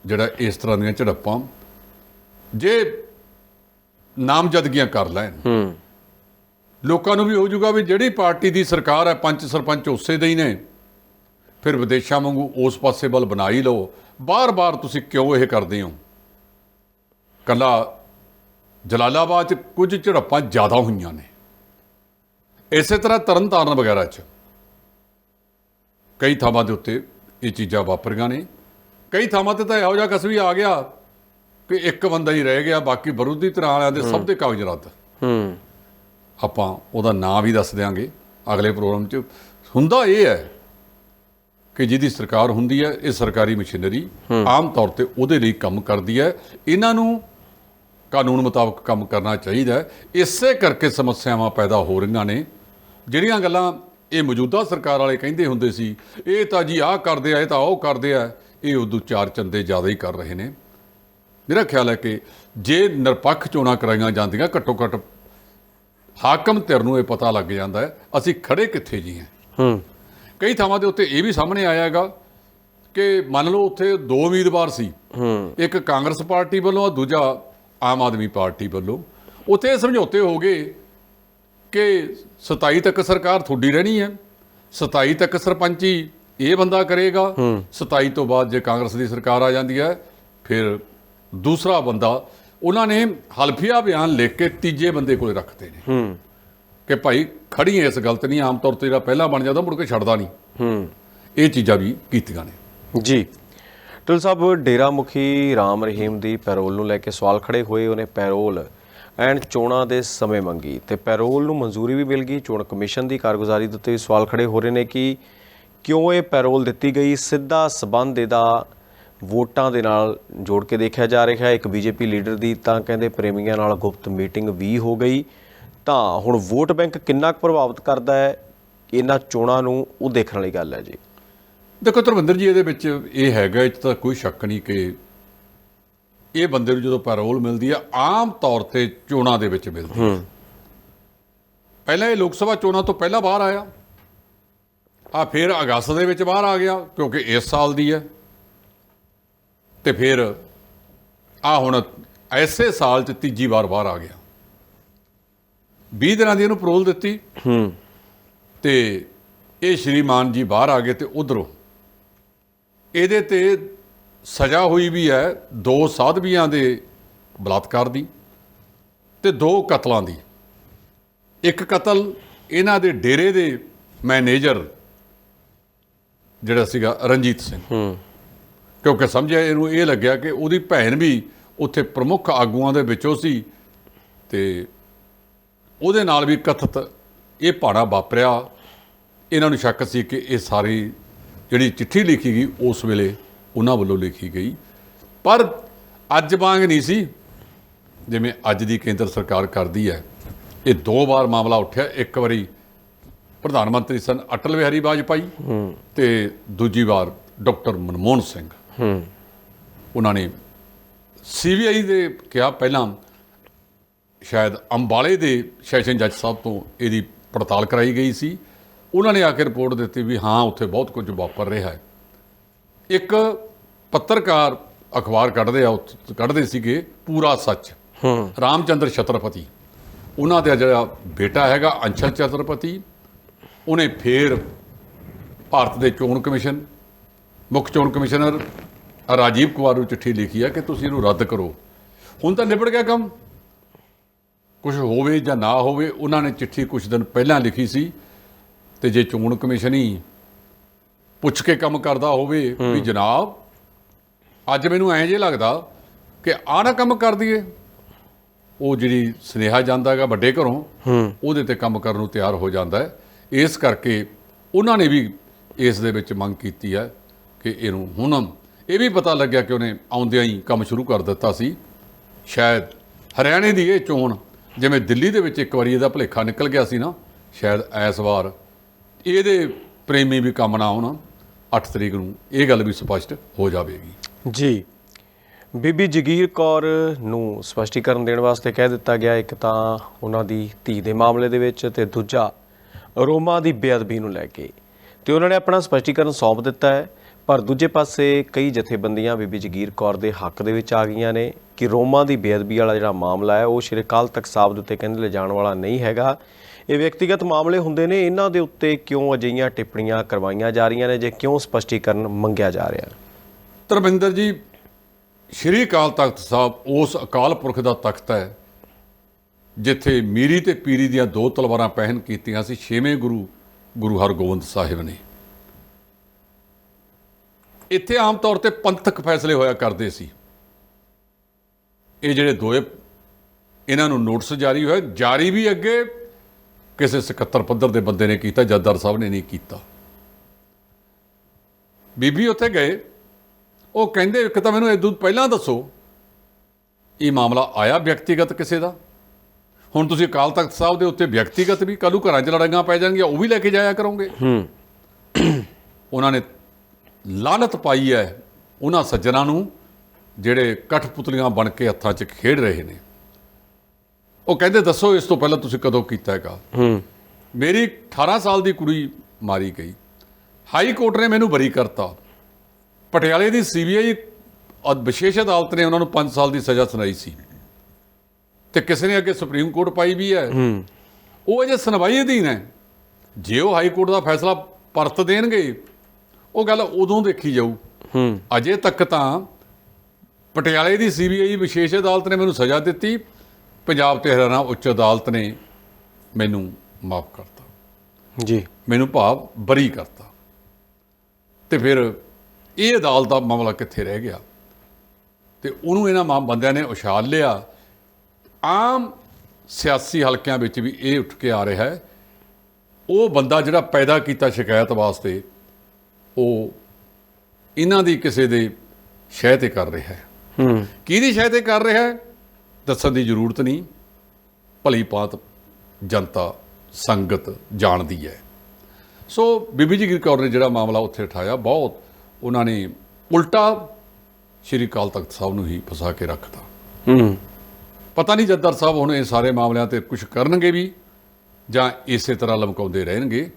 ਜਿਹੜਾ ਇਸ ਤਰ੍ਹਾਂ ਦੀਆਂ ਝੜਪਾਂ ਜੇ ਨਾਮਜ਼ਦਗੀਆਂ ਕਰ ਲੈਣ ਹੂੰ। ਲੋਕਾਂ ਨੂੰ ਵੀ ਹੋ ਜਾਊਗਾ ਵੀ ਜਿਹੜੀ ਪਾਰਟੀ ਦੀ ਸਰਕਾਰ ਹੈ ਪੰਚ ਸਰਪੰਚ ਉਸੇ ਦੇ ਹੀ ਨੇ। ਫਿਰ ਵਿਦੇਸ਼ਾਂ ਵਾਂਗੂ ਉਸ ਪਾਸੇ ਵੱਲ ਬਣਾ ਹੀ ਲਓ। ਬਾਰ-ਬਾਰ ਤੁਸੀਂ ਕਿਉਂ ਇਹ ਕਰਦੇ ਹੋ? ਕੱਲਾ ਜਲਾਲਾਬਾਦ 'ਚ ਕੁਝ ਝੜਪਾਂ ਜ਼ਿਆਦਾ ਹੋਈਆਂ ਨੇ। ਇਸੇ ਤਰ੍ਹਾਂ ਤਰਨਤਾਰਨ ਵਗੈਰਾ 'ਚ ਕਈ ਥਾਵਾਂ ਦੇ ਉੱਤੇ ਇਹ ਚੀਜ਼ਾਂ ਵਾਪਰੀਆਂ ਨੇ। ਕਈ ਥਾਵਾਂ ਤੇ ਤਾਂ ਇਹੋ ਜਿਹਾ ਕਸ ਵੀ ਆ ਗਿਆ ਕਿ ਇੱਕ ਬੰਦਾ ਹੀ ਰਹਿ ਗਿਆ ਬਾਕੀ ਵਿਰੋਧੀ ਧਿਰਾਂ ਵਾਲਿਆਂ ਦੇ ਸਭ ਦੇ ਕਾਗਜ਼ ਰੱਦ। ਹੂੰ। ਆਪਾਂ ਉਹਦਾ ਨਾਂ ਵੀ ਦੱਸ ਦਿਆਂਗੇ। ਅਗਲੇ ਪ੍ਰੋਗਰਾਮ 'ਚ ਹੁੰਦਾ ਇਹ ਹੈ ਕਿ ਜਿਹਦੀ ਸਰਕਾਰ ਹੁੰਦੀ ਹੈ ਇਹ ਸਰਕਾਰੀ ਮਸ਼ੀਨਰੀ ਆਮ ਤੌਰ ਤੇ ਉਹਦੇ ਲਈ ਕੰਮ ਕਰਦੀ ਹੈ। ਇਹਨਾਂ ਨੂੰ ਕਾਨੂੰਨ ਮੁਤਾਬਕ ਕੰਮ ਕਰਨਾ ਚਾਹੀਦਾ ਇਸੇ ਕਰਕੇ ਸਮੱਸਿਆਵਾਂ ਪੈਦਾ ਹੋ ਰਹੀਆਂ ਨੇ। ਜਿਹੜੀਆਂ ਗੱਲਾਂ ਇਹ ਮੌਜੂਦਾ ਸਰਕਾਰ ਵਾਲੇ ਕਹਿੰਦੇ ਹੁੰਦੇ ਸੀ ਇਹ ਤਾਂ ਜੀ ਆਹ ਕਰਦੇ ਆ ਇਹ ਤਾਂ ਉਹ ਕਰਦੇ ਆ ਇਹ ਉਦੋਂ ਚਾਰ ਚੰਦੇ ਜ਼ਿਆਦਾ ਹੀ ਕਰ ਰਹੇ ਨੇ। ਮੇਰਾ ਖਿਆਲ ਹੈ ਕਿ ਜੇ ਨਿਰਪੱਖ ਚੋਣਾਂ ਕਰਾਈਆਂ ਜਾਂਦੀਆਂ ਘੱਟੋ ਘੱਟ ਹਾਕਮ ਧਿਰ ਨੂੰ ਇਹ ਪਤਾ ਲੱਗ ਜਾਂਦਾ ਹੈ ਅਸੀਂ ਖੜੇ ਕਿੱਥੇ ਜੀ ਹਾਂ। ਹੂੰ। ਕਈ ਥਾਵਾਂ ਦੇ ਉੱਤੇ ਇਹ ਵੀ ਸਾਹਮਣੇ ਆਇਆ ਹੈਗਾ ਕਿ ਮੰਨ ਲਓ ਉੱਥੇ ਦੋ ਉਮੀਦਵਾਰ ਸੀ। ਹੂੰ। ਇੱਕ ਕਾਂਗਰਸ ਪਾਰਟੀ ਵੱਲੋਂ ਦੂਜਾ ਆਮ ਆਦਮੀ ਪਾਰਟੀ ਵੱਲੋਂ। ਉੱਥੇ ਸਮਝੌਤੇ ਹੋ ਗਏ ਕਿ 27 ਤੱਕ ਸਰਕਾਰ ਤੁਹਾਡੀ ਰਹਿਣੀ ਹੈ 27 ਤੱਕ ਸਰਪੰਚੀ ਇਹ ਬੰਦਾ ਕਰੇਗਾ 27 ਤੋਂ ਬਾਅਦ ਜੇ ਕਾਂਗਰਸ ਦੀ ਸਰਕਾਰ ਆ ਜਾਂਦੀ ਹੈ ਫਿਰ ਦੂਸਰਾ ਬੰਦਾ ਉਹਨਾਂ ਨੇ ਹਲਫੀਆ ਬਿਆਨ ਲਿਖ ਕੇ ਤੀਜੇ ਬੰਦੇ ਕੋਲੇ ਰੱਖਦੇ ਨੇ। ਕਿ ਭਾਈ ਖੜੀ ਇਸ ਗਲਤ ਨਹੀਂ ਆਮ ਤੌਰ ਤੇ ਜਿਹੜਾ ਪਹਿਲਾਂ ਬਣ ਜਾਂਦਾ ਮੁੜ ਕੇ ਛੱਡਦਾ ਨਹੀਂ। ਹੂੰ। ਇਹ ਚੀਜ਼ਾਂ ਵੀ ਕੀਤੀਆਂ ਨੇ। ਜੀ। ਟਿਲ ਸਾਹਿਬ ਡੇਰਾ ਮੁਖੀ ਰਾਮ ਰਹੀਮ ਦੀ ਪੈਰੋਲ ਨੂੰ ਲੈ ਕੇ ਸਵਾਲ ਖੜੇ ਹੋਏ ਉਹਨੇ ਪੈਰੋਲ ਐਂਡ ਚੋਣਾਂ ਦੇ ਸਮੇਂ ਮੰਗੀ ਤੇ ਪੈਰੋਲ ਨੂੰ ਮਨਜ਼ੂਰੀ ਵੀ ਮਿਲ ਗਈ। ਚੋਣ ਕਮਿਸ਼ਨ ਦੀ ਕਾਰਗੁਜ਼ਾਰੀ ਦੇ ਉੱਤੇ ਸਵਾਲ ਖੜੇ ਹੋ ਰਹੇ ਨੇ ਕਿ ਕਿਉਂ ਇਹ ਪੈਰੋਲ ਦਿੱਤੀ ਗਈ? ਸਿੱਧਾ ਸਬੰਧ ਇਹਦਾ ਵੋਟਾਂ ਦੇ ਨਾਲ ਜੋੜ ਕੇ ਦੇਖਿਆ ਜਾ ਰਿਹਾ ਹੈ। ਇੱਕ ਬੀਜੇਪੀ ਲੀਡਰ ਦੀ ਤਾਂ ਕਹਿੰਦੇ ਪ੍ਰੇਮੀਆਂ ਨਾਲ ਗੁਪਤ ਮੀਟਿੰਗ ਵੀ ਹੋ ਗਈ। ਤਾਂ ਹੁਣ ਵੋਟ ਬੈਂਕ ਕਿੰਨਾ ਕੁ ਪ੍ਰਭਾਵਿਤ ਕਰਦਾ ਹੈ? ਇਹਨਾਂ ਚੋਣਾਂ ਨੂੰ ਉਹ ਦੇਖਣ ਵਾਲੀ ਗੱਲ ਹੈ ਜੀ। ਦੇਖੋ ਧਰਮਿੰਦਰ ਜੀ, ਇਹਦੇ ਵਿੱਚ ਇਹ ਹੈਗਾ, ਇਹ 'ਚ ਤਾਂ ਕੋਈ ਸ਼ੱਕ ਨਹੀਂ ਕਿ ਇਹ ਬੰਦੇ ਨੂੰ ਜਦੋਂ ਪੈਰੋਲ ਮਿਲਦੀ ਆ ਆਮ ਤੌਰ ਤੇ ਚੋਣਾਂ ਦੇ ਵਿੱਚ ਮਿਲਦੀ ਹੈ। ਪਹਿਲਾਂ ਇਹ ਲੋਕ ਸਭਾ ਚੋਣਾਂ ਤੋਂ ਪਹਿਲਾਂ ਬਾਹਰ ਆਇਆ। ਆ ਫਿਰ ਅਗਸਤ ਦੇ ਵਿੱਚ ਬਾਹਰ ਆ ਗਿਆ ਕਿਉਂਕਿ ਇਸ ਸਾਲ ਦੀ ਹੈ ਤੇ ਫਿਰ ਆ ਹੁਣ ਐਸੇ ਸਾਲ ਚ ਤੀਜੀ ਵਾਰ ਬਾਹਰ ਆ ਗਿਆ। 20 ਦਿਨਾਂ ਦੀ ਇਹਨੂੰ ਪਰੋਲ ਦਿੱਤੀ। ਹੂੰ। ਤੇ ਇਹ ਸ਼੍ਰੀਮਾਨ ਜੀ ਬਾਹਰ ਆ ਗਏ ਤੇ ਉਧਰੋਂ। ਇਹਦੇ ਤੇ ਸਜ਼ਾ ਹੋਈ ਵੀ ਹੈ ਦੋ ਸਾਧਵੀਆਂ ਦੇ ਬਲਾਤਕਾਰ ਦੀ ਤੇ ਦੋ ਕਤਲਾਂ ਦੀ। ਇੱਕ ਕਤਲ ਇਹਨਾਂ ਦੇ ਡੇਰੇ ਦੇ ਮੈਨੇਜਰ ਜਿਹੜਾ ਸੀਗਾ ਰਣਜੀਤ ਸਿੰਘ। ਹੂੰ। ਕਿਉਂਕਿ ਸਮਝਿਆ ਇਹਨੂੰ ਇਹ ਲੱਗਿਆ ਕਿ ਉਹਦੀ ਭੈਣ ਵੀ ਉੱਥੇ ਪ੍ਰਮੁੱਖ ਆਗੂਆਂ ਦੇ ਵਿੱਚੋਂ ਸੀ ਤੇ ਉਹਦੇ ਨਾਲ ਵੀ ਕਥਿਤ ਇਹ ਭਾਣਾ ਵਾਪਰਿਆ। ਇਹਨਾਂ ਨੂੰ ਸ਼ੱਕ ਸੀ ਕਿ ਇਹ ਸਾਰੀ ਜਿਹੜੀ ਚਿੱਠੀ ਲਿਖੀ ਗਈ ਉਸ ਵੇਲੇ ਉਹਨਾਂ ਵੱਲੋਂ ਲਿਖੀ ਗਈ। ਪਰ ਅੱਜ ਵਾਂਗ ਨਹੀਂ ਸੀ, ਜਿਵੇਂ ਅੱਜ ਦੀ ਕੇਂਦਰ ਸਰਕਾਰ ਕਰਦੀ ਹੈ। ਇਹ ਦੋ ਵਾਰ ਮਾਮਲਾ ਉੱਠਿਆ। ਇੱਕ ਵਾਰੀ ਪ੍ਰਧਾਨ ਮੰਤਰੀ ਸਨ ਅਟਲ ਬਿਹਾਰੀ ਵਾਜਪਾਈ ਤੇ ਦੂਜੀ ਵਾਰ ਡਾਕਟਰ ਮਨਮੋਹਨ ਸਿੰਘ। ਉਹਨਾਂ ਨੇ ਸੀਬੀਆਈ ਦੇ ਕਿਹਾ ਪਹਿਲਾਂ ਸ਼ਾਇਦ ਅੰਬਾਲੇ ਦੇ ਸੈਸ਼ਨ ਜੱਜ ਸਾਹਿਬ ਤੋਂ ਇਹਦੀ ਪੜਤਾਲ ਕਰਾਈ ਗਈ ਸੀ। ਉਹਨਾਂ ਨੇ ਆ ਕੇ ਰਿਪੋਰਟ ਦਿੱਤੀ ਵੀ ਹਾਂ, ਉੱਥੇ ਬਹੁਤ ਕੁਝ ਵਾਪਰ ਰਿਹਾ ਹੈ। ਇੱਕ ਪੱਤਰਕਾਰ ਅਖਬਾਰ ਕੱਢਦੇ ਆ ਕੱਢਦੇ ਸੀਗੇ ਪੂਰਾ ਸੱਚ। ਹੂੰ। ਰਾਮਚੰਦਰ ਛਤਰਪਤੀ। ਉਹਨਾਂ ਦਾ ਜਿਹੜਾ ਬੇਟਾ ਹੈਗਾ ਅੰਸ਼ਲ ਛਤਰਪਤੀ ਉਹਨੇ ਫੇਰ ਭਾਰਤ ਦੇ ਚੋਣ ਕਮਿਸ਼ਨ ਮੁੱਖ ਚੋਣ ਕਮਿਸ਼ਨਰ ਰਾਜੀਵ ਕੁਮਾਰ ਨੂੰ ਚਿੱਠੀ ਲਿਖੀ ਆ ਕਿ ਤੁਸੀਂ ਇਹਨੂੰ ਰੱਦ ਕਰੋ। ਹੁਣ ਤਾਂ ਨਿਬੜ ਗਿਆ ਕੰਮ। ਕੁਝ ਹੋਵੇ ਜਾਂ ਨਾ ਹੋਵੇ ਉਹਨਾਂ ਨੇ ਚਿੱਠੀ ਕੁਝ ਦਿਨ ਪਹਿਲਾਂ ਲਿਖੀ ਸੀ ਤੇ ਜੇ ਚੋਣ ਕਮਿਸ਼ਨ ਹੀ ਪੁੱਛ ਕੇ ਕੰਮ ਕਰਦਾ ਹੋਵੇ ਵੀ ਜਨਾਬ ਅੱਜ ਮੈਨੂੰ ਐਂ ਜੇ ਲੱਗਦਾ ਕਿ ਆਹ ਨਾ ਕੰਮ ਕਰ ਦਈਏ। ਉਹ ਜਿਹੜੀ ਸੁਨੇਹਾ ਜਾਂਦਾ ਹੈਗਾ ਵੱਡੇ ਘਰੋਂ ਉਹਦੇ ਤੇ ਕੰਮ ਕਰਨ ਨੂੰ ਤਿਆਰ ਹੋ ਜਾਂਦਾ ਹੈ। ਇਸ ਕਰਕੇ ਉਹਨਾਂ ਨੇ ਵੀ ਇਸ ਦੇ ਵਿੱਚ ਮੰਗ ਕੀਤੀ ਹੈ ਕਿ ਇਹਨੂੰ ਹੁਣ ਇਹ ਵੀ ਪਤਾ ਲੱਗਿਆ ਕਿ ਉਹਨੇ ਆਉਂਦਿਆਂ ਹੀ ਕੰਮ ਸ਼ੁਰੂ ਕਰ ਦਿੱਤਾ ਸੀ। ਸ਼ਾਇਦ ਹਰਿਆਣੇ ਦੀ ਇਹ ਚੋਣ ਜਿਵੇਂ ਦਿੱਲੀ ਦੇ ਵਿੱਚ ਇੱਕ ਵਾਰੀ ਇਹਦਾ ਭੁਲੇਖਾ ਨਿਕਲ ਗਿਆ ਸੀ ਨਾ ਸ਼ਾਇਦ ਇਸ ਵਾਰ ਇਹਦੇ ਪ੍ਰੇਮੀ ਵੀ ਕੰਮ ਨਾ ਆਉਣ। 8 ਤਰੀਕ ਨੂੰ ਇਹ ਗੱਲ ਵੀ ਸਪਸ਼ਟ ਹੋ ਜਾਵੇਗੀ। ਜੀ। ਬੀਬੀ ਜਗੀਰ ਕੌਰ ਨੂੰ ਸਪਸ਼ਟੀਕਰਨ ਦੇਣ ਵਾਸਤੇ ਕਹਿ ਦਿੱਤਾ ਗਿਆ, ਇੱਕ ਤਾਂ ਉਹਨਾਂ ਦੀ ਧੀ ਦੇ ਮਾਮਲੇ ਦੇ ਵਿੱਚ ਤੇ ਦੂਜਾ ਰੋਮਾ ਦੀ ਬੇਅਦਬੀ ਨੂੰ ਲੈ ਕੇ। ਤੇ ਉਹਨਾਂ ਨੇ ਆਪਣਾ ਸਪਸ਼ਟੀਕਰਨ ਸੌਂਪ ਦਿੱਤਾ ਹੈ, ਪਰ ਦੂਜੇ ਪਾਸੇ ਕਈ ਜਥੇਬੰਦੀਆਂ ਬੀਬੀ ਜਗੀਰ ਕੌਰ ਦੇ ਹੱਕ ਦੇ ਵਿੱਚ ਆ ਗਈਆਂ ਨੇ ਕਿ ਰੋਮਾ ਦੀ ਬੇਅਦਬੀ ਵਾਲਾ ਜਿਹੜਾ ਮਾਮਲਾ ਹੈ, ਉਹ ਸ਼੍ਰੀ ਅਕਾਲ ਤਖਤ ਸਾਹਿਬ ਦੇ ਉੱਤੇ ਕਹਿੰਦੇ ਲਿਜਾਣ ਵਾਲਾ ਨਹੀਂ ਹੈਗਾ। ਇਹ ਵਿਅਕਤੀਗਤ ਮਾਮਲੇ ਹੁੰਦੇ ਨੇ। ਇਹਨਾਂ ਦੇ ਉੱਤੇ ਕਿਉਂ ਅਜਿਹੀਆਂ ਟਿੱਪਣੀਆਂ ਕਰਵਾਈਆਂ ਜਾ ਰਹੀਆਂ ਨੇ? ਜੇ ਕਿਉਂ ਸਪਸ਼ਟੀਕਰਨ ਮੰਗਿਆ ਜਾ ਰਿਹਾ? ਹੈ ਧਰਮਿੰਦਰ ਜੀ, ਸ਼੍ਰੀ ਅਕਾਲ ਤਖਤ ਸਾਹਿਬ ਉਸ ਅਕਾਲ ਪੁਰਖ ਦਾ ਤਖਤ ਹੈ, ਜਿੱਥੇ ਮੀਰੀ ਤੇ ਪੀਰੀ ਦੀਆਂ ਦੋ ਤਲਵਾਰਾਂ ਪਹਿਨ ਕੀਤੀਆਂ ਸੀ। ਛੇਵੇਂ ਗੁਰੂ ਗੁਰੂ ਹਰਗੋਬਿੰਦ ਸਾਹਿਬ ਨੇ। ਇੱਥੇ ਆਮ ਤੌਰ ਤੇ ਪੰਥਕ ਫੈਸਲੇ ਹੋਇਆ ਕਰਦੇ ਸੀ। ਇਹ ਜਿਹੜੇ ਦੋਏ, ਇਹਨਾਂ ਨੂੰ ਨੋਟਿਸ ਜਾਰੀ ਹੋਇਆ ਜਾਰੀ ਵੀ ਅੱਗੇ ਕਿਸੇ ਸਕੱਤਰ ਪੱਧਰ ਦੇ ਬੰਦੇ ਨੇ ਕੀਤਾ ਜੱਦਰ ਸਾਹਿਬ ਨੇ ਨਹੀਂ ਕੀਤਾ। ਬੀਬੀ ਉੱਥੇ ਗਏ। ਉਹ ਕਹਿੰਦੇ ਇੱਕ ਤਾਂ ਮੈਨੂੰ ਇਦੋਂ ਪਹਿਲਾਂ ਦੱਸੋ ਇਹ ਮਾਮਲਾ ਆਇਆ ਵਿਅਕਤੀਗਤ ਕਿਸੇ ਦਾ? ਹੁਣ ਤੁਸੀਂ ਅਕਾਲ ਤਖਤ ਸਾਹਿਬ ਦੇ ਉੱਤੇ ਵਿਅਕਤੀਗਤ ਵੀ ਕੱਲੂ ਘਰਾਂ 'ਚ ਲੜਾਈਆਂ ਪੈ ਜਾਣਗੀਆਂ ਉਹ ਵੀ ਲੈ ਕੇ ਜਾਇਆ ਕਰੋਗੇ? ਹੂੰ। ਉਹਨਾਂ ਨੇ ਲਾਨਤ ਪਾਈ ਹੈ ਉਹਨਾਂ ਸੱਜਣਾ ਨੂੰ ਜਿਹੜੇ ਕਠਪੁਤਲੀਆਂ ਬਣ ਕੇ ਹੱਥਾਂ 'ਚ ਖੇਡ ਰਹੇ ਨੇ। ਉਹ ਕਹਿੰਦੇ ਦੱਸੋ ਇਸ ਤੋਂ ਪਹਿਲਾਂ ਤੁਸੀਂ ਕਦੋਂ ਕੀਤਾ ਹੈਗਾ? ਹੂੰ। ਮੇਰੀ 18 ਸਾਲ ਦੀ ਕੁੜੀ ਮਾਰੀ ਗਈ। ਹਾਈ ਕੋਰਟ ਨੇ ਮੈਨੂੰ ਬਰੀ ਕਰਤਾ। ਪਟਿਆਲੇ ਦੀ ਸੀਬੀਆਈ ਵਿਸ਼ੇਸ਼ ਅਦਾਲਤ ਨੇ ਉਹਨਾਂ ਨੂੰ 5 ਸਾਲ ਦੀ ਸਜ਼ਾ ਸੁਣਾਈ ਸੀ। ਤੇ ਕਿਸੇ ਨੇ ਅੱਗੇ ਸੁਪਰੀਮ ਕੋਰਟ ਪਾਈ ਵੀ ਹੈ। ਉਹ ਅਜੇ ਸੁਣਵਾਈ ਅਧੀਨ ਹੈ। ਜੇ ਉਹ ਹਾਈ ਕੋਰਟ ਦਾ ਫੈਸਲਾ ਪਰਤ ਦੇਣਗੇ ਉਹ ਗੱਲ ਉਦੋਂ ਦੇਖੀ ਜਾਊ। ਹੂੰ। ਅਜੇ ਤੱਕ ਤਾਂ ਪਟਿਆਲੇ ਦੀ ਸੀਬੀਆਈ ਵਿਸ਼ੇਸ਼ ਅਦਾਲਤ ਨੇ ਮੈਨੂੰ ਸਜ਼ਾ ਦਿੱਤੀ। ਪੰਜਾਬ ਤੇ ਹਰਿਆਣਾ ਉੱਚ ਅਦਾਲਤ ਨੇ ਮੈਨੂੰ ਮਾਫ ਕਰਤਾ। ਜੀ। ਮੈਨੂੰ ਭਾਵ ਬਰੀ ਕਰਤਾ। ਤੇ ਫਿਰ ਇਹ ਅਦਾਲਤ ਦਾ ਮਾਮਲਾ ਕਿੱਥੇ ਰਹਿ ਗਿਆ? ਤੇ ਉਹਨੂੰ ਇਹਨਾਂ ਮਾਂ ਬੰਦਿਆਂ ਨੇ ਉਛਾਲ ਲਿਆ। ਆਮ ਸਿਆਸੀ ਹਲਕਿਆਂ ਵਿੱਚ ਵੀ ਇਹ ਉੱਠ ਕੇ ਆ ਰਿਹਾ ਹੈ। ਉਹ ਬੰਦਾ ਜਿਹੜਾ ਪੈਦਾ ਕੀਤਾ ਸ਼ਿਕਾਇਤ ਵਾਸਤੇ ਉਹ ਇਹਨਾਂ ਦੀ ਕਿਸੇ ਦੇ ਸ਼ਹਿ ਤੇ ਕਰ ਰਿਹਾ ਹੈ। ਹੂੰ। ਕਿਹਦੀ ਸ਼ਹਿ ਤੇ ਕਰ ਰਿਹਾ ਹੈ? ਦੱਸਣ ਦੀ ਜ਼ਰੂਰਤ ਨਹੀਂ। ਭਲੀ ਪਾਤ ਜਨਤਾ ਸੰਗਤ ਜਾਣਦੀ ਹੈ। ਸੋ ਬੀਬੀ ਜੀ ਕੌਰ ਨੇ ਜਿਹੜਾ ਮਾਮਲਾ ਉੱਥੇ ਉਠਾਇਆ ਬਹੁਤ ਉਹਨਾਂ ਨੇ ਉਲਟਾ ਸ਼੍ਰੀ ਅਕਾਲ ਤਖਤ ਸਾਹਿਬ ਨੂੰ ਹੀ ਫਸਾ ਕੇ ਰੱਖਤਾ। ਹੂੰ। ਪਤਾ ਨਹੀਂ ਜੱਦਰ ਸਾਹਿਬ ਹੁਣ ਇਹ ਸਾਰੇ ਮਾਮਲਿਆਂ ਤੇ ਕੁਝ ਕਰਨਗੇ ਵੀ ਜਾਂ ਇਸੇ ਤਰ੍ਹਾਂ ਲਮਕਾਉਂਦੇ ਰਹਿਣਗੇ।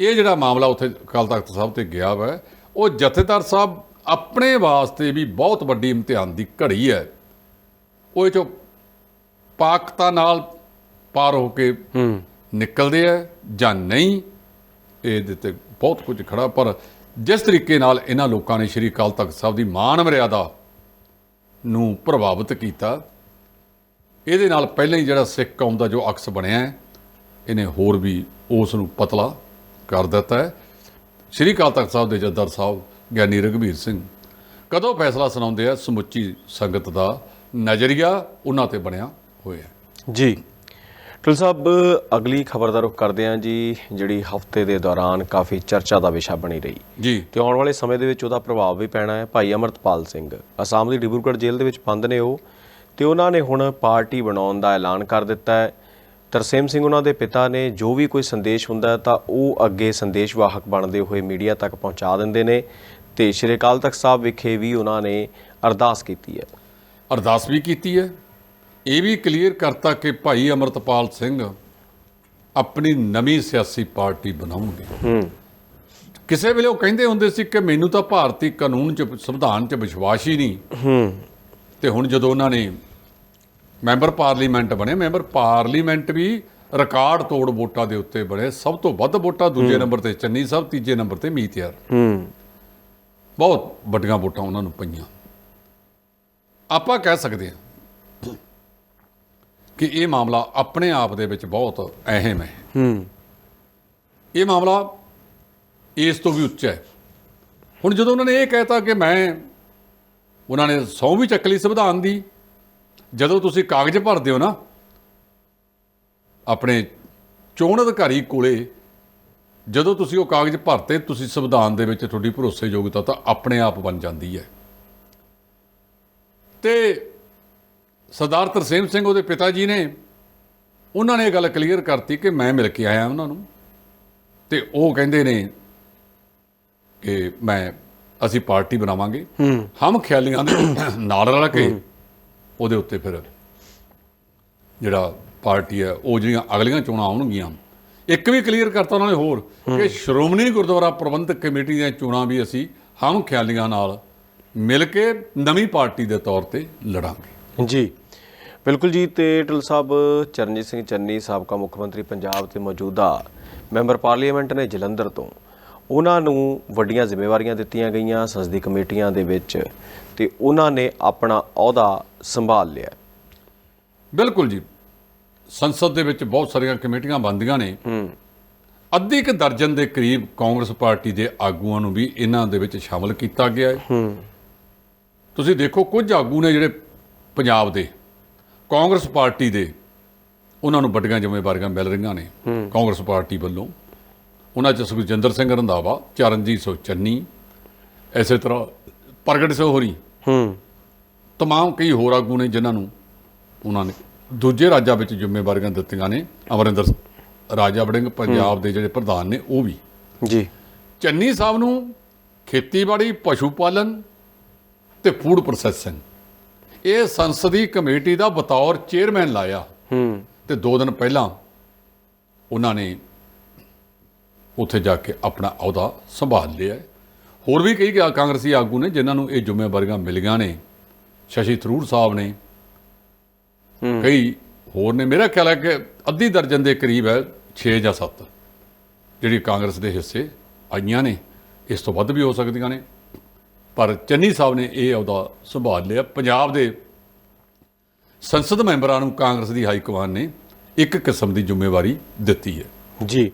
ਇਹ ਜਿਹੜਾ ਮਾਮਲਾ ਉੱਥੇ ਅਕਾਲ ਤਖਤ ਸਾਹਿਬ ਤੇ ਗਿਆ ਵਾ ਉਹ ਜਥੇਦਾਰ ਸਾਹਿਬ ਆਪਣੇ ਵਾਸਤੇ ਵੀ ਬਹੁਤ ਵੱਡੀ ਇਮਤਿਹਾਨ ਦੀ ਘੜੀ ਹੈ। ਉਹ ਚੋਂ ਪਾਕਤਾ ਨਾਲ ਪਾਰ ਹੋ ਕੇ ਹੂੰ। ਨਿਕਲਦੇ ਆ ਜਾਂ ਨਹੀਂ ਇਹਦੇ ਤੇ ਬਹੁਤ ਕੁਝ ਖੜਾ ਪਰ ਜਿਸ ਤਰੀਕੇ ਨਾਲ ਇਹਨਾਂ ਲੋਕਾਂ ਨੇ ਸ਼੍ਰੀ ਅਕਾਲ ਤਖਤ ਸਾਹਿਬ ਦੀ ਮਾਨ ਮਰਿਆਦਾ ਨੂੰ ਪ੍ਰਭਾਵਿਤ ਕੀਤਾ ਇਹਦੇ ਨਾਲ ਪਹਿਲਾਂ ਹੀ ਜਿਹੜਾ ਸਿੱਖ ਕੌਮ ਦਾ ਜੋ ਅਕਸ ਬਣਿਆ ਹੈ ਇਹਨੇ ਹੋਰ ਵੀ ਉਸ ਨੂੰ ਪਤਲਾ ਕਰ ਦਿੱਤਾ ਹੈ। ਸ਼੍ਰੀ ਅਕਾਲ ਤਖਤ ਸਾਹਿਬ ਦੇ ਜੱਦਰ ਸਾਹਿਬ ਗਿਆਨੀ ਰਘਬੀਰ ਸਿੰਘ ਕਦੋਂ ਫੈਸਲਾ ਸੁਣਾਉਂਦੇ ਆ ਸਮੁੱਚੀ ਸੰਗਤ ਦਾ? ਨਜ਼ਰੀਆ ਉਹਨਾਂ ਤੇ ਬਣਿਆ ਹੋਇਆ ਹੈ। ਜੀ। ਟੁਲ ਸਾਹਿਬ ਅਗਲੀ ਖਬਰ ਦਾ ਰੁਖ ਕਰਦੇ ਹਾਂ ਜੀ ਜਿਹੜੀ ਹਫ਼ਤੇ ਦੇ ਦੌਰਾਨ ਕਾਫੀ ਚਰਚਾ ਦਾ ਵਿਸ਼ਾ ਬਣੀ ਰਹੀ। ਜੀ। ਤੇ ਆਉਣ ਵਾਲੇ ਸਮੇਂ ਦੇ ਵਿੱਚ ਉਹਦਾ ਪ੍ਰਭਾਵ ਵੀ ਪੈਣਾ ਹੈ। ਭਾਈ ਅਮਰਤਪਾਲ ਸਿੰਘ ਅਸਾਮ ਦੀ ਡਿਬਰੂਗੜ੍ਹ ਜੇਲ੍ਹ ਦੇ ਵਿੱਚ ਬੰਦ ਨੇ ਉਹ। ਤੇ ਉਹਨਾਂ ਨੇ ਹੁਣ ਪਾਰਟੀ ਬਣਾਉਣ ਦਾ ਐਲਾਨ ਕਰ ਦਿੱਤਾ ਹੈ। ਤਰਸੇਮ ਸਿੰਘ ਉਹਨਾਂ ਦੇ ਪਿਤਾ ਨੇ ਜੋ ਵੀ ਕੋਈ ਸੰਦੇਸ਼ ਹੁੰਦਾ ਤਾਂ ਉਹ ਅੱਗੇ ਸੰਦੇਸ਼ ਵਾਹਕ ਬਣਦੇ ਹੋਏ ਮੀਡੀਆ ਤੱਕ ਪਹੁੰਚਾ ਦਿੰਦੇ ਨੇ। ਤੇ ਸ਼੍ਰੀ ਅਕਾਲ ਤਖਤ ਸਾਹਿਬ ਵਿਖੇ ਵੀ ਉਹਨਾਂ ਨੇ ਅਰਦਾਸ ਕੀਤੀ ਹੈ। ਅਰਦਾਸ ਵੀ ਕੀਤੀ ਹੈ। ਇਹ ਵੀ ਕਲੀਅਰ ਕਰਤਾ ਕਿ ਭਾਈ ਅਮਰਤਪਾਲ ਸਿੰਘ ਆਪਣੀ ਨਵੀਂ ਸਿਆਸੀ ਪਾਰਟੀ ਬਣਾਉਣਗੇ। ਹੂੰ। ਕਿਸੇ ਵੇਲੇ ਉਹ ਕਹਿੰਦੇ ਹੁੰਦੇ ਸੀ ਕਿ ਮੈਨੂੰ ਤਾਂ ਭਾਰਤੀ ਕਾਨੂੰਨ 'ਚ ਸੰਵਿਧਾਨ 'ਚ ਵਿਸ਼ਵਾਸ ਹੀ ਨਹੀਂ। ਹੂੰ। ਤੇ ਹੁਣ ਜਦੋਂ ਉਹਨਾਂ ਨੇ ਮੈਂਬਰ ਪਾਰਲੀਮੈਂਟ ਬਣੇ ਮੈਂਬਰ ਪਾਰਲੀਮੈਂਟ ਵੀ ਰਿਕਾਰਡ ਤੋੜ ਵੋਟਾਂ ਦੇ ਉੱਤੇ ਬਣੇ। ਸਭ ਤੋਂ ਵੱਧ ਵੋਟਾਂ ਦੂਜੇ ਨੰਬਰ ਤੇ ਚੰਨੀ ਸਾਹਿਬ ਤੀਜੇ ਨੰਬਰ ਤੇ ਮੀਤ ਯਾਰ। ਹੂੰ। ਬਹੁਤ ਵੱਡੀਆਂ ਵੋਟਾਂ ਉਹਨਾਂ ਨੂੰ ਪਈਆਂ। ਆਪਾਂ ਕਹਿ ਸਕਦੇ ਹਾਂ ਕਿ ਇਹ ਮਾਮਲਾ ਆਪਣੇ ਆਪ ਦੇ ਵਿੱਚ ਬਹੁਤ ਅਹਿਮ ਹੈ। ਹੂੰ। ਇਹ ਮਾਮਲਾ ਇਸ ਤੋਂ ਵੀ ਉੱਚਾ ਹੈ। ਹੁਣ ਜਦੋਂ ਉਹਨਾਂ ਨੇ ਇਹ ਕਹਿਤਾ ਕਿ ਮੈਂ ਉਹਨਾਂ ਨੇ ਸਹੁੰ ਵੀ ਚੱਕ ਲਈ ਸੰਵਿਧਾਨ ਦੀ ਜਦੋਂ ਤੁਸੀਂ ਕਾਗਜ਼ ਭਰਦੇ ਹੋ ਨਾ ਆਪਣੇ ਚੋਣ ਅਧਿਕਾਰੀ ਕੋਲੇ ਜਦੋਂ ਤੁਸੀਂ ਉਹ ਕਾਗਜ਼ ਭਰਤੇ ਤੁਸੀਂ ਸੰਵਿਧਾਨ ਦੇ ਵਿੱਚ ਤੁਹਾਡੀ ਭਰੋਸੇਯੋਗਤਾ ਤਾਂ ਆਪਣੇ ਆਪ ਬਣ ਜਾਂਦੀ ਹੈ। ਤੇ ਸਰਦਾਰ ਤਰਸੇਮ ਸਿੰਘ ਉਹਦੇ ਪਿਤਾ ਜੀ ਨੇ ਉਹਨਾਂ ਨੇ ਇਹ ਗੱਲ ਕਲੀਅਰ ਕਰਤੀ ਕਿ ਮੈਂ ਮਿਲ ਕੇ ਆਇਆ ਉਹਨਾਂ ਨੂੰ। ਤੇ ਉਹ ਕਹਿੰਦੇ ਨੇ ਕਿ ਮੈਂ ਅਸੀਂ ਪਾਰਟੀ ਬਣਾਵਾਂਗੇ। ਹਮ ਖਿਆਲੀਆਂ ਦੇ ਨਾਲ ਰਲ ਕੇ ਉਹਦੇ ਉੱਤੇ ਫਿਰ ਜਿਹੜਾ ਪਾਰਟੀ ਹੈ ਉਹ ਜਿਹੜੀਆਂ ਅਗਲੀਆਂ ਚੋਣਾਂ ਆਉਣਗੀਆਂ ਇੱਕ ਵੀ ਕਲੀਅਰ ਕਰਤਾ ਉਹਨਾਂ ਨੇ ਹੋਰ ਕਿ ਸ਼੍ਰੋਮਣੀ ਗੁਰਦੁਆਰਾ ਪ੍ਰਬੰਧਕ ਕਮੇਟੀ ਦੀਆਂ ਚੋਣਾਂ ਵੀ ਅਸੀਂ ਹਮ ਖਿਆਲੀਆਂ ਨਾਲ ਮਿਲ ਕੇ ਨਵੀਂ ਪਾਰਟੀ ਦੇ ਤੌਰ ਤੇ ਲੜਾਂਗੇ। ਜੀ। ਬਿਲਕੁਲ ਜੀ ਤੇ ਟਲ ਸਾਹਿਬ ਚਰਨਜੀਤ ਸਿੰਘ ਚੰਨੀ ਸਾਬਕਾ ਮੁੱਖ ਮੰਤਰੀ ਪੰਜਾਬ ਤੇ ਮੌਜੂਦਾ ਮੈਂਬਰ ਪਾਰਲੀਮੈਂਟ ਨੇ ਜਲੰਧਰ ਤੋਂ। ਉਹਨਾਂ ਨੂੰ ਵੱਡੀਆਂ ਜ਼ਿੰਮੇਵਾਰੀਆਂ ਦਿੱਤੀਆਂ ਗਈਆਂ ਸੰਸਦੀ ਕਮੇਟੀਆਂ ਦੇ ਵਿੱਚ ਤੇ ਉਹਨਾਂ ਨੇ ਆਪਣਾ ਅਹੁਦਾ ਸੰਭਾਲ ਲਿਆ। ਬਿਲਕੁਲ ਜੀ। ਸੰਸਦ ਦੇ ਵਿੱਚ ਬਹੁਤ ਸਾਰੀਆਂ ਕਮੇਟੀਆਂ ਬਣਦੀਆਂ ਨੇ। ਹੂੰ। ਅੱਧੀ ਕੁ ਦਰਜਨ ਦੇ ਕਰੀਬ ਕਾਂਗਰਸ ਪਾਰਟੀ ਦੇ ਆਗੂਆਂ ਨੂੰ ਵੀ ਇਹਨਾਂ ਦੇ ਵਿੱਚ ਸ਼ਾਮਲ ਕੀਤਾ ਗਿਆ ਹੈ। ਹੂੰ। ਤੁਸੀਂ ਦੇਖੋ ਕੁਝ ਆਗੂ ਨੇ ਜਿਹੜੇ ਪੰਜਾਬ ਦੇ ਕਾਂਗਰਸ ਪਾਰਟੀ ਦੇ ਉਹਨਾਂ ਨੂੰ ਵੱਡੀਆਂ ਜ਼ਿੰਮੇਵਾਰੀਆਂ ਮਿਲ ਰਹੀਆਂ ਨੇ। ਕਾਂਗਰਸ ਪਾਰਟੀ ਵੱਲੋਂ। ਉਹਨਾਂ ਚ ਸੁਖਜਿੰਦਰ ਸਿੰਘ ਰੰਧਾਵਾ ਚਰਨਜੀਤ ਸਿੰਘ ਚੰਨੀ ਐਸੇ ਤਰ੍ਹਾਂ ਪ੍ਰਗਟ ਸਿੰਘ ਹੋਰੀ। ਹੂੰ। ਤਮਾਮ ਕਈ ਹੋਰ ਆਗੂ ਨੇ ਜਿਨ੍ਹਾਂ ਨੂੰ ਉਹਨਾਂ ਨੇ ਦੂਜੇ ਰਾਜਾਂ ਵਿੱਚ ਜ਼ਿੰਮੇਵਾਰੀਆਂ ਦਿੱਤੀਆਂ ਨੇ। ਅਮਰਿੰਦਰ ਰਾਜਾ ਵੜਿੰਗ ਪੰਜਾਬ ਦੇ ਜਿਹੜੇ ਪ੍ਰਧਾਨ ਨੇ ਉਹ ਵੀ। ਜੀ। ਚੰਨੀ ਸਾਹਿਬ ਨੂੰ ਖੇਤੀਬਾੜੀ ਪਸ਼ੂ ਪਾਲਨ ਤੇ ਫੂਡ ਪ੍ਰੋਸੈਸਿੰਗ। ਇਹ ਸੰਸਦੀ ਕਮੇਟੀ ਦਾ ਬਤੌਰ ਚੇਅਰਮੈਨ ਲਾਇਆ। ਹੂੰ। ਤੇ ਦੋ ਦਿਨ ਪਹਿਲਾਂ ਉਹਨਾਂ ਨੇ ਉੱਥੇ ਜਾ ਕੇ ਆਪਣਾ ਅਹੁਦਾ ਸੰਭਾਲ ਲਿਆ। ਹੋਰ ਵੀ ਕਈ ਕਾਂਗਰਸੀ ਆਗੂ ਨੇ ਜਿਨ੍ਹਾਂ ਨੂੰ ਇਹ ਜ਼ਿੰਮੇਵਾਰੀਆਂ ਮਿਲੀਆਂ ਨੇ। ਸ਼ਸ਼ੀ ਥਰੂਰ ਸਾਹਿਬ ਨੇ। ਹੂੰ। ਕਈ ਹੋਰ ਨੇ। ਮੇਰਾ ਖਿਆਲ ਹੈ ਕਿ ਅੱਧੀ ਦਰਜਨ ਦੇ ਕਰੀਬ ਹੈ 6 ਜਾਂ 7 ਜਿਹੜੀ ਕਾਂਗਰਸ ਦੇ ਹਿੱਸੇ ਆਈਆਂ ਨੇ। ਇਸ ਤੋਂ ਵੱਧ ਵੀ ਹੋ ਸਕਦੀਆਂ ਨੇ। ਪਰ ਚੰਨੀ ਸਾਹਿਬ ਨੇ ਇਹ ਅਹੁਦਾ ਸੰਭਾਲ ਲਿਆ। ਪੰਜਾਬ ਦੇ ਸੰਸਦ ਮੈਂਬਰਾਂ ਨੂੰ ਕਾਂਗਰਸ ਦੀ ਹਾਈ ਕਮਾਨ ਨੇ ਇੱਕ ਕਿਸਮ ਦੀ ਜ਼ਿੰਮੇਵਾਰੀ ਦਿੱਤੀ ਹੈ। ਜੀ।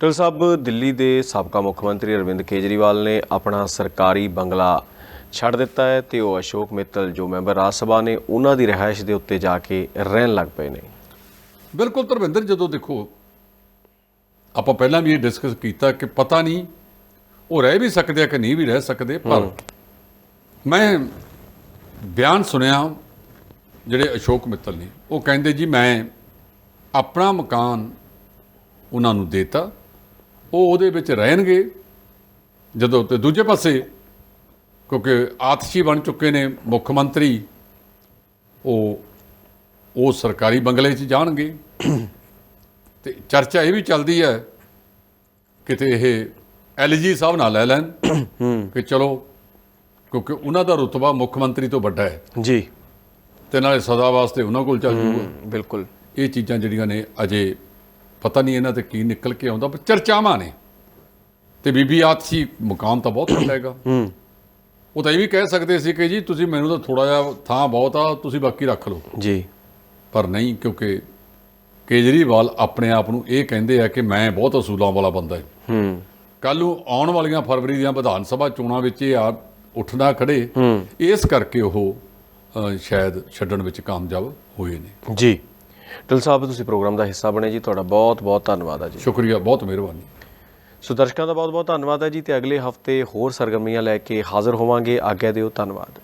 ਟਲ ਸਾਹਿਬ ਦਿੱਲੀ ਦੇ ਸਾਬਕਾ ਮੁੱਖ ਮੰਤਰੀ ਅਰਵਿੰਦ ਕੇਜਰੀਵਾਲ ਨੇ ਆਪਣਾ ਸਰਕਾਰੀ ਬੰਗਲਾ ਛੱਡ ਦਿੱਤਾ ਹੈ ਤੇ ਉਹ ਅਸ਼ੋਕ ਮਿੱਤਲ ਜੋ ਮੈਂਬਰ ਰਾਜ ਸਭਾ ਨੇ ਉਹਨਾਂ ਦੀ ਰਿਹਾਇਸ਼ ਦੇ ਉੱਤੇ ਜਾ ਕੇ ਰਹਿਣ ਲੱਗ ਪਏ ਨੇ। ਬਿਲਕੁਲ ਧਰਮਿੰਦਰ ਜਦੋਂ ਦੇਖੋ ਆਪਾਂ ਪਹਿਲਾਂ ਵੀ ਇਹ ਡਿਸਕਸ ਕੀਤਾ ਕਿ ਪਤਾ ਨਹੀਂ ਉਹ ਰਹਿ ਵੀ ਸਕਦੇ ਆ ਕਿ ਨਹੀਂ ਵੀ ਰਹਿ ਸਕਦੇ ਪਰ ਮੈਂ ਬਿਆਨ ਸੁਣਿਆ ਜਿਹੜੇ ਅਸ਼ੋਕ ਮਿੱਤਲ ਨੇ ਉਹ ਕਹਿੰਦੇ ਜੀ ਮੈਂ ਆਪਣਾ ਮਕਾਨ ਉਹਨਾਂ ਨੂੰ ਦੇਤਾ ਉਹ ਉਹਦੇ ਵਿੱਚ ਰਹਿਣਗੇ ਜਦੋਂ ਤੇ ਦੂਜੇ ਪਾਸੇ ਕਿਉਂਕਿ ਆਤਸ਼ੀ ਬਣ ਚੁੱਕੇ ਨੇ ਮੁੱਖ ਮੰਤਰੀ ਉਹ ਉਹ ਸਰਕਾਰੀ ਬੰਗਲੇ 'ਚ ਜਾਣਗੇ। ਤੇ ਚਰਚਾ ਇਹ ਵੀ ਚੱਲਦੀ ਹੈ ਕਿਤੇ ਇਹ ਐਲਜੀ ਸਾਹਿਬ ਨਾਲ ਲੈ ਲੈਣ ਕਿ ਚਲੋ ਕਿਉਂਕਿ ਉਹਨਾਂ ਦਾ ਰੁਤਬਾ ਮੁੱਖ ਮੰਤਰੀ ਤੋਂ ਵੱਡਾ ਹੈ। ਜੀ। ਤੇ ਨਾਲੇ ਸਦਾ ਵਾਸਤੇ ਉਹਨਾਂ ਕੋਲ ਚੱਲ ਜੂਗਾ। ਬਿਲਕੁਲ। ਇਹ ਚੀਜ਼ਾਂ ਜਿਹੜੀਆਂ ਨੇ ਅਜੇ ਪਤਾ ਨਹੀਂ ਇਹਨਾਂ ਤੇ ਕੀ ਨਿਕਲ ਕੇ ਆਉਂਦਾ ਪਰ ਚਰਚਾਵਾਂ ਨੇ। ਤੇ ਬੀਬੀ ਆਤਸ਼ੀ ਮੁਕਾਮ ਤਾਂ ਬਹੁਤ ਵੱਡਾ ਹੈਗਾ। ਹੂੰ। ਉਹ ਤਾਂ ਇਹ ਵੀ ਕਹਿ ਸਕਦੇ ਸੀ ਕਿ ਜੀ ਤੁਸੀਂ ਮੈਨੂੰ ਤਾਂ ਥੋੜਾ ਜਿਹਾ ਥਾਂ ਬਹੁਤ ਆ ਤੁਸੀਂ ਬਾਕੀ ਰੱਖ ਲਓ। ਜੀ। ਪਰ ਨਹੀਂ ਕਿਉਂਕਿ ਕੇਜਰੀਵਾਲ ਆਪਣੇ ਆਪ ਨੂੰ ਇਹ ਕਹਿੰਦੇ ਆ ਕਿ ਮੈਂ ਬਹੁਤ ਅਸੂਲਾਂ ਵਾਲਾ ਬੰਦਾ ਹਾਂ। ਹੂੰ। ਕੱਲ ਨੂੰ ਆਉਣ ਵਾਲੀਆਂ ਫਰਵਰੀ ਦੀਆਂ ਵਿਧਾਨ ਸਭਾ ਚੋਣਾਂ ਵਿੱਚ ਇਹ ਆ ਉੱਠਣਾ ਖੜੇ। ਇਸ ਕਰਕੇ ਉਹ ਸ਼ਾਇਦ ਛੱਡਣ ਵਿੱਚ ਕਾਮਯਾਬ ਹੋਏ ਨੇ। ਜੀ। ਢਿੱਲ ਸਾਹਿਬ ਤੁਸੀਂ ਪ੍ਰੋਗਰਾਮ ਦਾ ਹਿੱਸਾ ਬਣੇ ਜੀ। ਤੁਹਾਡਾ ਬਹੁਤ ਬਹੁਤ ਧੰਨਵਾਦ ਹੈ ਜੀ। ਸ਼ੁਕਰੀਆ ਬਹੁਤ ਮਿਹਰਬਾਨੀ। ਸੋ ਦਰਸ਼ਕਾਂ ਦਾ ਬਹੁਤ ਬਹੁਤ ਧੰਨਵਾਦ ਹੈ ਜੀ ਤੇ ਅਗਲੇ ਹਫ਼ਤੇ ਹੋਰ ਸਰਗਰਮੀਆਂ ਲੈ ਕੇ ਹਾਜ਼ਰ ਹੋਵਾਂਗੇ। ਆਗਿਆ ਦਿਓ ਧੰਨਵਾਦ।